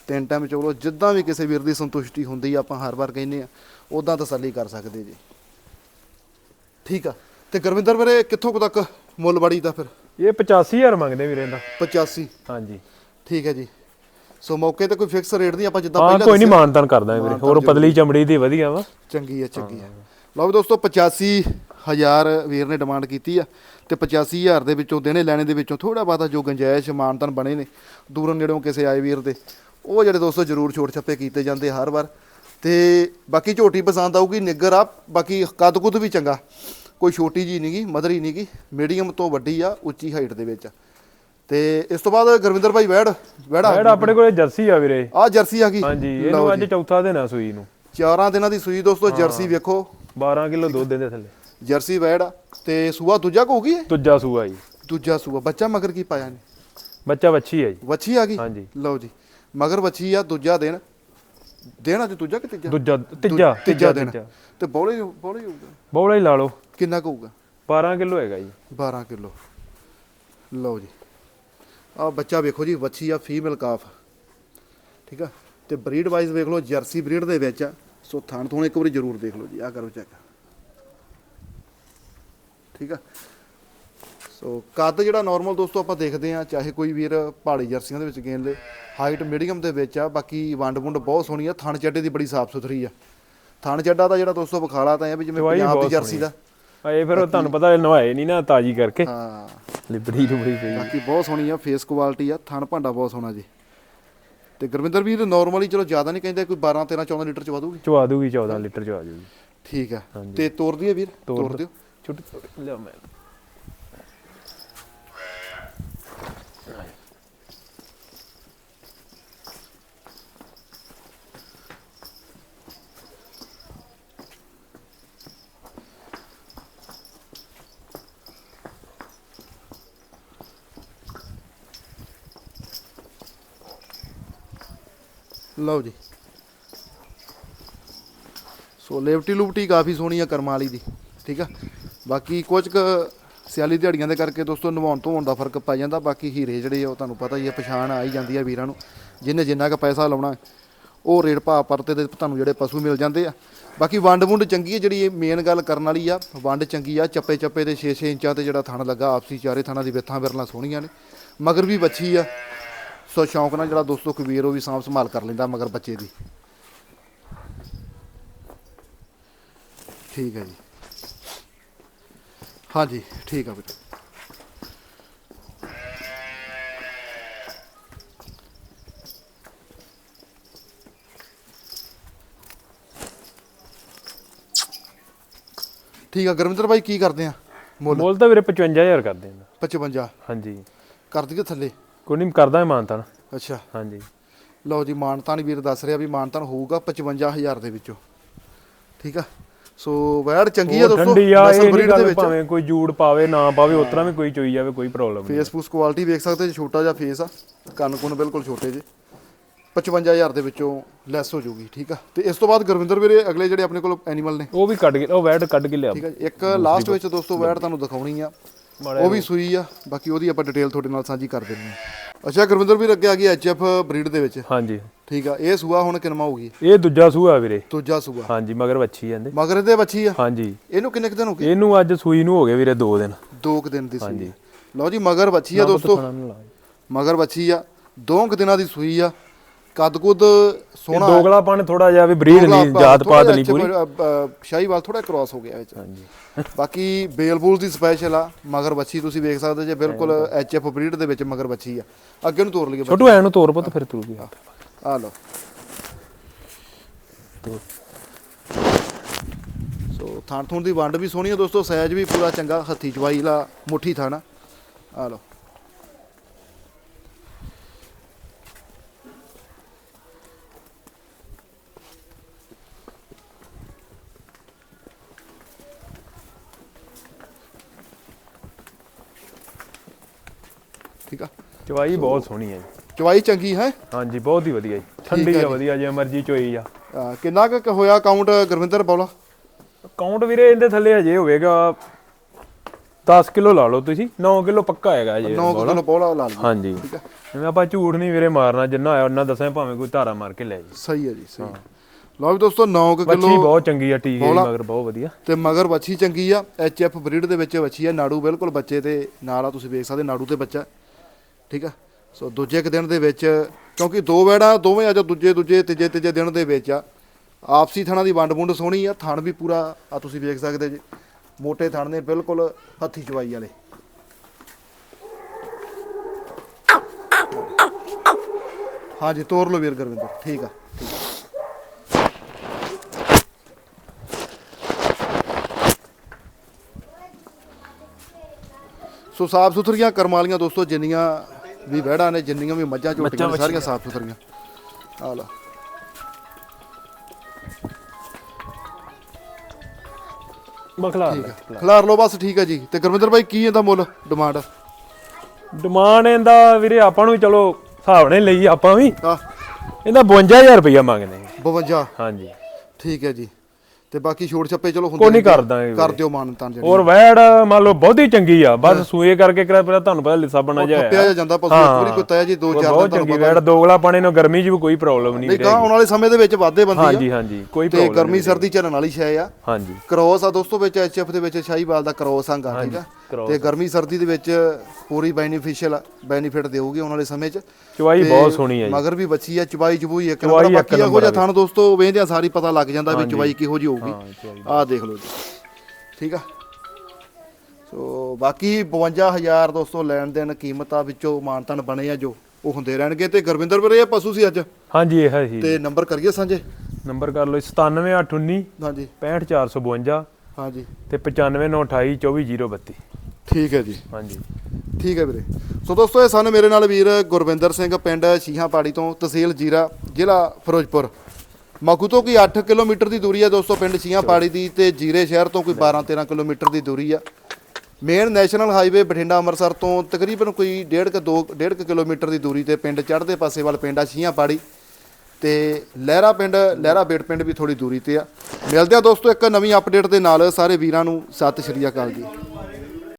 ਤਿੰਨ ਟਾਈਮ ਚੋਲੋ ਜਿੱਦਾਂ ਵੀ ਕਿਸੇ ਵੀਰ ਦੀ ਸੰਤੁਸ਼ਟੀ ਹੁੰਦੀ ਆ, ਆਪਾਂ ਹਰ ਵਾਰ ਕਹਿੰਦੇ ਆ ਉਦਾਂ ਤਸੱਲੀ ਕਰ ਸਕਦੇ ਜੀ। ਠੀਕ ਆ। ਤੇ ਗੁਰਵਿੰਦਰ ਵੀਰੇ ਕਿੱਥੋਂ ਕੁ ਤੱਕ ਮੁੱਲ ਬੜੀ ਦਾ ਫਿਰ? ਇਹ 85000 ਮੰਗਦੇ ਵੀਰੇ ਦਾ 85 ਹਾਂਜੀ। ਠੀਕ ਹੈ ਜੀ। ਸੋ ਮੌਕੇ ਤੇ ਕੋਈ ਫਿਕਸ ਰੇਟ ਨਹੀਂ ਆਪਾਂ ਜਿੱਦਾਂ ਹਾਂ ਪਹਿਲਾਂ ਕੋਈ ਨਹੀਂ। ਮਾਨਤਨ ਕਰਦਾ ਵੀਰੇ ਹੋਰ ਪਤਲੀ ਚਮੜੀ ਦੀ ਵਧੀਆ ਵਾ। ਚੰਗੀ ਹੈ ਚੰਗੀ ਹੈ। ਲਓ ਵੀ ਦੋਸਤੋ 85000 ਵੀਰ ਨੇ ਡਿਮਾਂਡ ਕੀਤੀ ਆ ਤੇ 85000 ਦੇ ਵਿੱਚੋਂ ਦੇਣੇ ਲੈਣੇ ਦੇ ਵਿੱਚੋਂ ਥੋੜਾ ਬਾਤਾ ਜੋ ਗੰਜਾਇਸ਼ ਮਾਨਤਨ ਬਣੇ ਨੇ ਦੂਰੋਂ ਨੇੜੋਂ ਕਿਸੇ ਆਏ ਵੀਰ ਦੇ ਉਹ ਜਿਹੜੇ ਦੋਸਤੋ ਜ਼ਰੂਰ ਛੋਟ ਛੱਪੇ ਕੀਤੇ ਜਾਂਦੇ ਹਰ ਵਾਰ। ਤੇ ਬਾਕੀ ਝੋਟੀ ਪਸੰਦ ਆਊਗੀ ਨਿੱਗਰ ਆ ਬਾਕੀ ਕੱਦ ਕੁੱਦ ਵੀ ਚੰਗਾ। ਕੋਈ ਛੋਟੀ ਜੀ ਨਹੀਂਗੀ ਮਧਰੀ ਨਹੀਂਗੀ ਮੀਡੀਅਮ ਤੋਂ ਵੱਡੀ ਆ ਉੱਚੀ ਹਾਈਟ ਦੇ ਵਿੱਚ। ਤੇ ਇਸ ਤੋਂ ਬਾਅਦ ਗੁਰਵਿੰਦਰ ਭਾਈ ਵੈੜ ਵੈੜਾ ਜਿਹੜਾ ਆਪਣੇ ਕੋਲੇ ਜਰਸੀ ਆ ਵੀਰੇ। ਆ ਜਰਸੀ ਆ ਗਈ ਹਾਂਜੀ ਇਹਨੂੰ ਅੱਜ। ਚੌਥਾ ਦਿਨ ਆ ਸੂਈ ਨੂੰ। ਚਾਰਾਂ ਦਿਨਾਂ ਦੀ ਸੂਈ ਦੋਸਤੋ ਜਰਸੀ ਵੇਖੋ। 12 ਕਿਲੋ ਦੁੱਧ ਦੇ ਥੱਲੇ। ਜਰਸੀ ਵੈੜ ਆ ਤੇ ਸੂਆ ਦੂਜਾ ਕੋ ਇਹ? ਦੂਜਾ ਸੂਆ ਜੀ। ਦੂਜਾ ਸੂਆ। ਬੱਚਾ ਮਗਰ ਕੀ ਪਾਇਆ ਨੇ ਬੱਚਾ ਵੱਛੀ ਹੈ ਜੀ। ਵੱਛੀ ਆ ਗਈ? ਹਾਂਜੀ। ਲਓ ਜੀ। ਮਗਰ ਵੱਛੀ ਆ ਦੂਜਾ ਦਿਨ। ਦੇਣਾ ਤੇ ਦੂਜਾ ਕਿ ਤੀਜਾ? ਦੂਜਾ ਤੀਜਾ ਤੀਜਾ ਦਿਨ। ਤੇ ਬੋਲੇ ਬੋਲੇ ਹੋਊਗਾ। ਬੋਲਾ ਹੀ ਲਾ ਲਓ। ਕਿੰਨਾ ਕੁ ਹੋਊਗਾ? 12 ਕਿਲੋ ਹੈਗਾ ਜੀ। 12 ਕਿਲੋ। ਲਓ ਜੀ। ਆ ਬੱਚਾ ਵੇਖੋ ਜੀ ਵੱਛੀ ਆ ਫੀਮੇਲ ਕਾਫ ਠੀਕ ਆ? ਤੇ ਬਰੀਡ ਵਾਈਜ਼ ਵੇਖ ਲਓ ਜਰਸੀ ਬਰੀਡ ਦੇ ਵਿੱਚ ਆ। ਸੋ ਥਣ ਥੋਣ ਇੱਕ ਵਾਰੀ ਜ਼ਰੂਰ ਦੇਖ ਲਓ ਜੀ ਆ ਕਰੋ ਚੈੱਕ ਠੀਕ ਆ? ਸੋ ਕੱਦ ਜਿਹੜਾ ਨਾਰਮਲ ਦੋਸਤੋ ਆਪਾਂ ਦੇਖਦੇ ਆ ਚਾਹੇ ਕੋਈ ਵੀਰ ਪਹਾੜੀ ਜਰਸੀਆਂ ਦੇ ਵਿੱਚ ਗੇਮ ਦੇ ਹਾਈਟ ਮੀਡੀਅਮ ਦੇ ਵਿੱਚ ਆ ਬਾਕੀ ਵੰਡ ਵੁੰਡ ਬਹੁਤ ਸੋਹਣੀ ਆ ਥਣ ਚੱਡੇ ਦੀ ਬੜੀ ਸਾਫ਼ ਸੁਥਰੀ ਆ। ਥਣ ਚੱਡਾ ਦਾ ਜਿਹੜਾ ਦੋਸਤੋ ਵਿਖਾਲਾ ਤਾਂ ਇਹ ਵੀ ਜਿਵੇਂ ਪੰਜਾਬ ਦੀ ਜਰਸੀ ਦਾ। ਇਹ ਫਿਰ ਤੁਹਾਨੂੰ ਪਤਾ ਨਵਾਏ ਨਹੀਂ ਨਾ ਤਾਜੀ ਕਰਕੇ। ਹਾਂ। ਲਿਬੜੀ ਲੁਬੜੀ ਪਈ। ਬਾਕੀ ਬਹੁਤ ਸੋਹਣੀ ਆ ਫੇਸ ਕੁਆਲਿਟੀ ਆ ਥਣ ਭਾਂਡਾ ਬਹੁਤ ਸੋਹਣਾ ਜੀ। ਤੇ ਗੁਰਵਿੰਦਰ ਵੀਰ ਨਾਰਮਲੀ ਚਲੋ ਜ਼ਿਆਦਾ ਨਹੀਂ ਕਹਿੰਦੇ ਕੋਈ 12 13 14 ਲੀਟਰ ਚਵਾ ਦੂਗੀ ਚਵਾ ਦੂਗੀ 14 ਲੀਟਰ ਚਵਾ ਦੂਗੀ ਠੀਕ ਆ। ਤੇ ਤੋਰ ਦਈਏ ਵੀਰ? ਤੋਰ ਦਿਓ। ਛੋਟੀ ਛੋਟੀ ਲਿਆ ਮੈਂ। ਲਓ ਜੀ। ਸੋ ਲੇਵਟੀ ਲੁਪਟੀ ਕਾਫੀ ਸੋਹਣੀ ਆ ਕਰਮਾਂ ਵਾਲੀ ਦੀ, ਠੀਕ ਆ? ਬਾਕੀ ਕੁਝ ਕੁ ਸਿਆਲੀ ਦਿਹਾੜੀਆਂ ਦੇ ਕਰਕੇ ਦੋਸਤੋ ਨਵਾਉਣ ਧੋਣ ਦਾ ਫ਼ਰਕ ਪੈ ਜਾਂਦਾ, ਬਾਕੀ ਹੀਰੇ ਜਿਹੜੇ ਆ ਉਹ ਤੁਹਾਨੂੰ ਪਤਾ ਹੀ ਆ, ਪਛਾਣ ਆਈ ਜਾਂਦੀ ਆ ਵੀਰਾਂ ਨੂੰ। ਜਿਹਨੇ ਜਿੰਨਾ ਕੁ ਪੈਸਾ ਲਾਉਣਾ, ਉਹ ਰੇਟ ਭਾਅ ਪਰਤੇ ਦੇ ਤੁਹਾਨੂੰ ਜਿਹੜੇ ਪਸ਼ੂ ਮਿਲ ਜਾਂਦੇ ਆ। ਬਾਕੀ ਵੰਡ ਵੁੰਡ ਚੰਗੀ ਹੈ ਜਿਹੜੀ ਇਹ ਮੇਨ ਗੱਲ ਕਰਨ ਵਾਲੀ ਆ, ਵੰਡ ਚੰਗੀ ਆ, ਚੱਪੇ ਚੱਪੇ 'ਤੇ 6-6 ਇੰਚਾਂ ਤੇ ਜਿਹੜਾ ਥਣ ਲੱਗਾ, ਆਪਸੀ ਚਾਰੇ ਥਣਾਂ ਦੀ ਵਿੱਥਾਂ ਵਿਰਲਾਂ ਸੋਹਣੀਆਂ ਨੇ। ਮਗਰ ਵੀ ਬੱਚੀ ਆ। ਸੋ ਸ਼ੌਂਕ ਨਾਲ ਜਿਹੜਾ ਦੋਸਤੋ ਕਬੀਰ ਉਹ ਵੀ ਸਾਂਭ ਸੰਭਾਲ ਕਰ ਲੈਂਦਾ ਮਗਰ ਬੱਚੇ ਦੀ। ਠੀਕ ਹੈ ਜੀ। ਹਾਂਜੀ ਠੀਕ ਆ ਬੇਟਾ। ਠੀਕ ਆ ਗੁਰਵਿੰਦਰ ਭਾਈ ਕੀ ਕਰਦੇ ਆ? ਮੁੱਲ? ਮੁੱਲ ਤਾਂ ਵੀਰੇ 55000 ਕਰਦੇ ਨੇ 55 ਹਾਂਜੀ। ਕਰ ਦਈਏ ਥੱਲੇ। ਕੋਈ ਨਹੀਂ ਕਰਦਾ ਮਾਨਤਨ। ਅੱਛਾ। ਹਾਂਜੀ। ਲਓ ਜੀ ਮਾਨਤਾਨ ਵੀਰ ਦੱਸ ਰਿਹਾ ਵੀ ਮਾਨਤਾਨ ਹੋਊਗਾ 55000 ਦੇ ਵਿੱਚੋਂ। ਠੀਕ ਆ? ਸੋ ਵੈੜ ਚੰਗੀ ਆ ਦੋਸਤੋ ਠੰਡੀ ਆ ਇਹ ਨਹੀਂ ਗੱਲ ਭਾਵੇਂ ਕੋਈ ਜੂੜ ਪਾਵੇ ਨਾ ਪਾਵੇ ਉਤਰਾ ਵੀ ਕੋਈ ਚੋਈ ਜਾਵੇ ਕੋਈ ਪ੍ਰੋਬਲਮ ਨਹੀਂ। ਫੇਸ ਫੂਸ ਕੁਆਲਿਟੀ ਵੇਖ ਸਕਦੇ ਜੀ ਛੋਟਾ ਜਿਹਾ ਫੇਸ ਆ। ਕੰਨ ਕੁੰਨ ਬਿਲਕੁਲ ਛੋਟੇ ਜੇ। 55000 ਦੇ ਵਿੱਚੋਂ ਲੈਸ ਹੋ ਜਾਊਗੀ ਠੀਕ ਆ? ਤੇ ਇਸ ਤੋਂ ਬਾਅਦ ਗੁਰਵਿੰਦਰ ਵੀਰੇ ਅਗਲੇ ਜਿਹੜੇ ਆਪਣੇ ਕੋਲ ਐਨੀਮਲ ਨੇ। ਉਹ ਵੀ ਕੱਢ ਕੇ ਉਹ ਵੈਟ ਕੱਢ ਕੇ ਲਿਆ। ਠੀਕ ਆ। ਇੱਕ ਲਾਸਟ ਵਿੱਚ ਦੋਸਤੋ ਵੈੜ ਤੁਹਾਨੂੰ ਦਿਖਾਉਣੀ ਆ। ਉਹ ਵੀ ਸੂਈ ਆ ਬਾਕੀ ਉਹਦੀ ਆਪਾਂ ਡਿਟੇਲ ਤੁਹਾਡੇ ਨਾਲ ਸਾਂਝੀ ਕਰ ਦਿੰਦੇ ਆ ਅੱਛਾ ਗੁਰਵਿੰਦਰ ਵੀਰ ਅੱਗੇ ਆ ਗਈ ਐਚਐਫ ਬਰੀਡ ਦੇ ਵਿੱਚ। ਹਾਂਜੀ। ਠੀਕ ਆ ਇਹ ਸੂਆ ਹੁਣ ਕਿਨਮਾ ਹੋਊਗੀ? ਇਹ ਦੂਜਾ ਸੂਆ ਵੀਰੇ। ਦੂਜਾ ਸੂਆ। ਹਾਂਜੀ ਮਗਰ ਵੱਛੀ ਜਾਂਦੇ ਮਗਰ ਇਹਦੇ ਬੱਚੀ ਆ? ਹਾਂਜੀ। ਇਹਨੂੰ ਕਿੰਨੇ ਕੁ ਦਿਨ ਹੋ ਗਏ? ਇਹਨੂੰ ਅੱਜ ਸੂਈ ਨੂੰ ਹੋ ਗਏ ਵੀਰੇ 2 ਦਿਨ। ਦੋ ਕੁ ਦਿਨ ਦੀ ਸੂਈ। ਲਓ ਜੀ ਮਗਰ ਬੱਚੀ ਆ ਦੋਸਤੋ। ਮਗਰ ਬੱਚੀ ਆ ਦੋ ਕੁ ਦਿਨਾਂ ਦੀ ਸੂਈ ਆ। ਕੱਦ ਕੁੱਦ ਸੋਹਣਾ ਦੋਗਲਾ ਪਣ ਥੋੜਾ ਜਿਹਾ ਵੀ ਬਰੀਡ ਨਹੀਂ ਜਾਤ ਪਾਤ ਨਹੀਂ ਪੂਰੀ। ਸ਼ਾਹੀਵਾਲ ਥੋੜਾ ਕ੍ਰਾਸ ਹੋ ਗਿਆ ਵਿੱਚ। ਹਾਂਜੀ। ਬਾਕੀ ਬੇਲਬੂਲ ਦੀ ਸਪੈਸ਼ਲ ਆ ਮਗਰ ਬੱਚੀ ਤੁਸੀਂ ਵੇਖ ਸਕਦੇ ਜੇ ਬਿਲਕੁਲ ਐਚਐਫ ਬਰੀਡ ਦੇ ਵਿੱਚ ਮਗਰ ਬੱਚੀ ਆ। ਅੱਗੇ ਨੂੰ ਤੋਰ ਲਈਏ। ਛੋਟੂ ਐ ਨੂੰ ਤੋਰ ਪੁੱਤ ਫਿਰ ਤੂੰ ਵੀ। ਆ ਲਓ। ਸੋ ਥਾਣ ਥੂਣ ਦੀ ਵੰਡ ਵੀ ਸੋਹਣੀ ਆ ਦੋਸਤੋ ਸਾਈਜ਼ ਵੀ ਪੂਰਾ ਚੰਗਾ ਹੱਥੀ ਚਵਾਈ ਲਾ ਮੁੱਠੀ ਥਾਣਾ ਆ ਲਓ। ਠੀਕ ਆ? ਚਵਾਈ ਬਹੁਤ ਸੋਹਣੀ ਹੈ ਚਵਾਈ ਚੰਗੀ ਹੈ? ਹਾਂਜੀ ਬਹੁਤ ਹੀ ਵਧੀਆ ਜੀ। ਠੰਡੀ ਆ ਵਧੀਆ ਜੇ ਮਰਜ਼ੀ ਚੋਈ ਆ। ਅਹ ਕਿੰਨਾ ਕੁ ਹੋਇਆ ਕਾਊਂਟ ਗੁਰਵਿੰਦਰ ਬੋਲਾ? ਕਾਊਂਟ ਵੀਰੇ ਇਹਦੇ ਥੱਲੇ ਹਜੇ ਹੋਵੇਗਾ 10 ਕਿਲੋ ਲਾ ਲਓ ਤੁਸੀਂ। 9 ਕਿਲੋ ਪੱਕਾ ਹੈਗਾ ਹਜੇ 9 ਕਿਲੋ ਬੋਲਾ ਲਾ ਲਈ ਹਾਂਜੀ। ਜਿਵੇਂ ਆਪਾਂ ਝੂਠ ਨਹੀਂ ਵੀਰੇ ਮਾਰਨਾ ਜਿੰਨਾ ਹੋਇਆ ਉਹਨਾਂ ਦੱਸਾਂ ਭਾਵੇਂ ਕੋਈ ਧਾਰਾ ਮਾਰ ਕੇ ਲੈ ਜੀ ਸਹੀ ਹੈ ਜੀ ਸਹੀ ਲਓ ਵੀ ਦੋਸਤੋ 9 ਬੱਚੀ ਕਿਲੋ ਬਹੁਤ ਚੰਗੀ ਆ ਟੀਕੇ ਦੀ ਮਗਰ ਬਹੁਤ ਵਧੀਆ। ਤੇ ਮਗਰ ਵੱਛੀ ਚੰਗੀ ਆ ਐਚ ਐਫ ਬਰੀਡ ਦੇ ਵਿੱਚ ਵੱਛੀ ਆ ਨਾੜੂ ਬਿਲਕੁਲ ਬੱਚੇ ਤੇ ਨਾਲ ਆ ਤੁਸੀਂ ਵੇਖ ਸਕਦੇ ਨਾੜੂ ਤੇ ਬੱਚਾ। ਠੀਕ ਆ? ਸੋ ਦੂਜੇ ਕੁ ਦਿਨ ਦੇ ਵਿੱਚ, ਕਿਉਂਕਿ ਦੋ ਵੈੜਾ, ਦੋਵੇਂ ਆ ਅੱਜ ਦੂਜੇ ਦੂਜੇ, ਤੀਜੇ ਤੀਜੇ ਦਿਨ ਦੇ ਵਿੱਚ ਆ। ਆਪਸੀ ਥਣਾ ਦੀ ਵੰਡ ਵੁੰਡ ਸੋਹਣੀ ਆ, ਥਣ ਵੀ ਪੂਰਾ, ਆ ਤੁਸੀਂ ਵੇਖ ਸਕਦੇ ਜੀ। ਮੋਟੇ ਥਣ ਨੇ ਬਿਲਕੁਲ ਹੱਥੀ ਚਵਾਈ ਵਾਲੇ। ਹਾਂਜੀ, ਤੋਰ ਲਓ ਵੀਰ ਗੁਰਵਿੰਦਰ, ਠੀਕ ਆ ਠੀਕ ਆ। ਸੋ ਸਾਫ਼ ਸੁਥਰੀਆਂ ਕਰਮ ਵਾਲੀਆਂ ਦੋਸਤੋ, ਜਿੰਨੀਆਂ ਵੀ ਵਹਿੜਾਂ ਨੇ ਜਿੰਨੀਆਂ ਵੀ ਮੱਝਾਂ ਝੋਟੀਆਂ ਨੇ ਸਾਰੀਆਂ ਸਾਫ਼ ਸੁਥਰੀਆਂ। ਆ ਲਾ ਬਖਲਾ ਖਿਲਾਰ। ਲਓ ਬਸ ਠੀਕ ਹੈ ਜੀ। ਤੇ ਗੁਰਵਿੰਦਰ ਭਾਈ ਕੀ ਇਹਦਾ ਮੁੱਲ ਡਿਮਾਂਡ? ਡਿਮਾਂਡ ਇਹਦਾ ਵੀਰੇ ਆਪਾਂ ਨੂੰ ਚਲੋ ਹਿਸਾਬ ਹੀ ਲਈ ਆਪਾਂ ਵੀ। ਆ ਇਹਦਾ 52000 ਰੁਪਇਆ ਮੰਗਦੇ ਆ। 52 ਹਾਂਜੀ। ਠੀਕ ਹੈ ਜੀ। ਤੇ ਬਾਕੀ ਛੋੜ ਛੱਪੇ ਚਲੋ ਕੋਈ ਨਹੀਂ ਕਰ ਦਾਂਗੇ ਕਰ ਦਿਓ ਮਾਨ ਤਾਂ ਜਿਹੜੀ ਔਰ ਵੈੜ ਮੰਨ ਲਓ ਬਹੁਤੀ ਚੰਗੀ ਆ ਬਸ ਸੂਏ ਕਰਕੇ ਕਿਹੜਾ ਪਹਿਲਾਂ ਤੁਹਾਨੂੰ ਪਤਾ ਲਿਸਾ ਬਣਾ ਜਾਇਆ ਪਿਆ ਜਾਂਦਾ ਪਸ਼ੂ ਇੱਕ ਵਾਰੀ ਕੋਈ ਜੀ ਦੋ ਚਾਰ ਬਹੁਤ ਦਿਨ ਚੰਗੀ ਵੈੜ ਦੋਗਲਾ ਪਾਣੀ ਨੂੰ ਗਰਮੀ 'ਚ ਵੀ ਕੋਈ ਪ੍ਰੋਬਲਮ ਨਹੀਂ ਨਹੀਂ ਗਾਂ ਆਉਣ ਵਾਲੇ ਸਮੇਂ ਦੇ ਵਿੱਚ ਵਾਧੇ ਬੰਦੀ ਆ। ਹਾਂਜੀ ਹਾਂਜੀ ਕੋਈ ਤੇ ਪ੍ਰੋਬਲਮ ਗਰਮੀ ਸਰਦੀ ਝੱਲਣ ਵਾਲੀ ਸ਼ੈ ਆ। ਹਾਂਜੀ। ਕ੍ਰੋਸ ਆ ਦੋਸਤੋ ਵਿੱਚ ਐਚਐਫ ਦੇ ਵਿੱਚ ਸ਼ਾਹੀਵਾਲ ਦਾ ਕ੍ਰੋਸ ਆਂਗਾ ਠੀਕ ਆ। ਤੇ ਗਰਮੀ ਸਰਦੀ ਦੇ ਵਿੱਚ ਪੂਰੀ ਬੈਨੀਫੀਸ਼ੀਅਲ ਬੈਨੀਫਿਟ ਦੇਊਗੀ ਆਉਣ ਵਾਲੇ ਸਮੇਂ 'ਚ। ਚਵਾਈ ਬਹੁਤ ਸੋਹਣੀ ਹੈ ਜੀ। ਮਗਰ ਵੀ ਬੱਚੀ ਆ ਚਬਾਈ ਚਬੂਈ ਇੱਕ ਨੰਬਰ ਬਾਕੀ ਇਹੋ ਜਿਹਾ ਥਣ ਦੋਸਤੋ ਵੇਂਦਿਆਂ ਸਾਰੀ ਪਤਾ ਲੱਗ ਜਾਂਦਾ ਵੀ ਚਬਾਈ ਕਿਹੋ ਜਿਹੀ ਹੋਊਗੀ। ਚਵਾਈ ਆਹ ਦੇਖ ਲਓ ਜੀ। ਠੀਕ ਆ? ਸੋ ਬਾਕੀ 52000 ਦੋਸਤੋ ਲੈਣ ਦੇਣ ਕੀਮਤਾਂ ਵਿੱਚੋਂ ਮਾਨਤਨ ਬਣੇ ਆ ਜੋ ਉਹ ਹੁੰਦੇ ਰਹਿਣਗੇ। ਤੇ ਗੁਰਵਿੰਦਰ ਵੀਰੇ ਇਹ ਪਸ਼ੂ ਸੀ ਅੱਜ? ਹਾਂਜੀ ਇਹ ਹੈ ਜੀ। ਤੇ ਨੰਬਰ ਕਰੀਏ ਸਾਂਝੇ? ਨੰਬਰ ਕਰ ਲਓ 97819 ਹਾਂਜੀ। 65452 ਹਾਂਜੀ। ਤੇ 9528 24032 ਠੀਕ ਹੈ ਜੀ। ਹਾਂਜੀ। ਠੀਕ ਹੈ ਵੀਰੇ। ਸੋ ਦੋਸਤੋ ਇਹ ਸਨ ਮੇਰੇ ਨਾਲ ਵੀਰ ਗੁਰਵਿੰਦਰ ਸਿੰਘ ਪਿੰਡ ਸ਼ੀਹਾਂ ਪਾੜੀ ਤੋਂ ਤਹਿਸੀਲ ਜੀਰਾ ਜ਼ਿਲ੍ਹਾ ਫਿਰੋਜ਼ਪੁਰ। ਮਖੂ ਤੋਂ ਕੋਈ 8 ਕਿਲੋਮੀਟਰ ਦੀ ਦੂਰੀ ਹੈ ਦੋਸਤੋ ਪਿੰਡ ਸ਼ੀਹਾਂ ਪਾੜੀ ਦੀ ਤੇ ਜੀਰੇ ਸ਼ਹਿਰ ਤੋਂ ਕੋਈ 12 13 ਕਿਲੋਮੀਟਰ ਦੀ ਦੂਰੀ ਆ। Main national highway Bathinda Amritsar ਤੋਂ ਤਕਰੀਬਨ ਕੋਈ 1.5 ਕੁ 2 1.5 ਕਿਲੋਮੀਟਰ ਦੀ ਦੂਰੀ ਤੇ ਪਿੰਡ ਚੜ੍ਹਦੇ ਪਾਸੇ ਵੱਲ ਪਿੰਡ ਆ ਸ਼ੀਹਾਂ ਪਾੜੀ ਤੇ ਲਹਿਰਾ ਪਿੰਡ ਲਹਿਰਾ ਬੇਟ ਪਿੰਡ ਵੀ ਥੋੜੀ ਦੂਰੀ ਤੇ ਆ। ਮਿਲਦੇ ਆ ਦੋਸਤੋ ਇੱਕ ਨਵੀਂ ਅਪਡੇਟ ਦੇ ਨਾਲ। ਸਾਰੇ ਵੀਰਾਂ ਨੂੰ ਸਤਿ ਸ਼੍ਰੀ ਅਕਾਲ ਜੀ।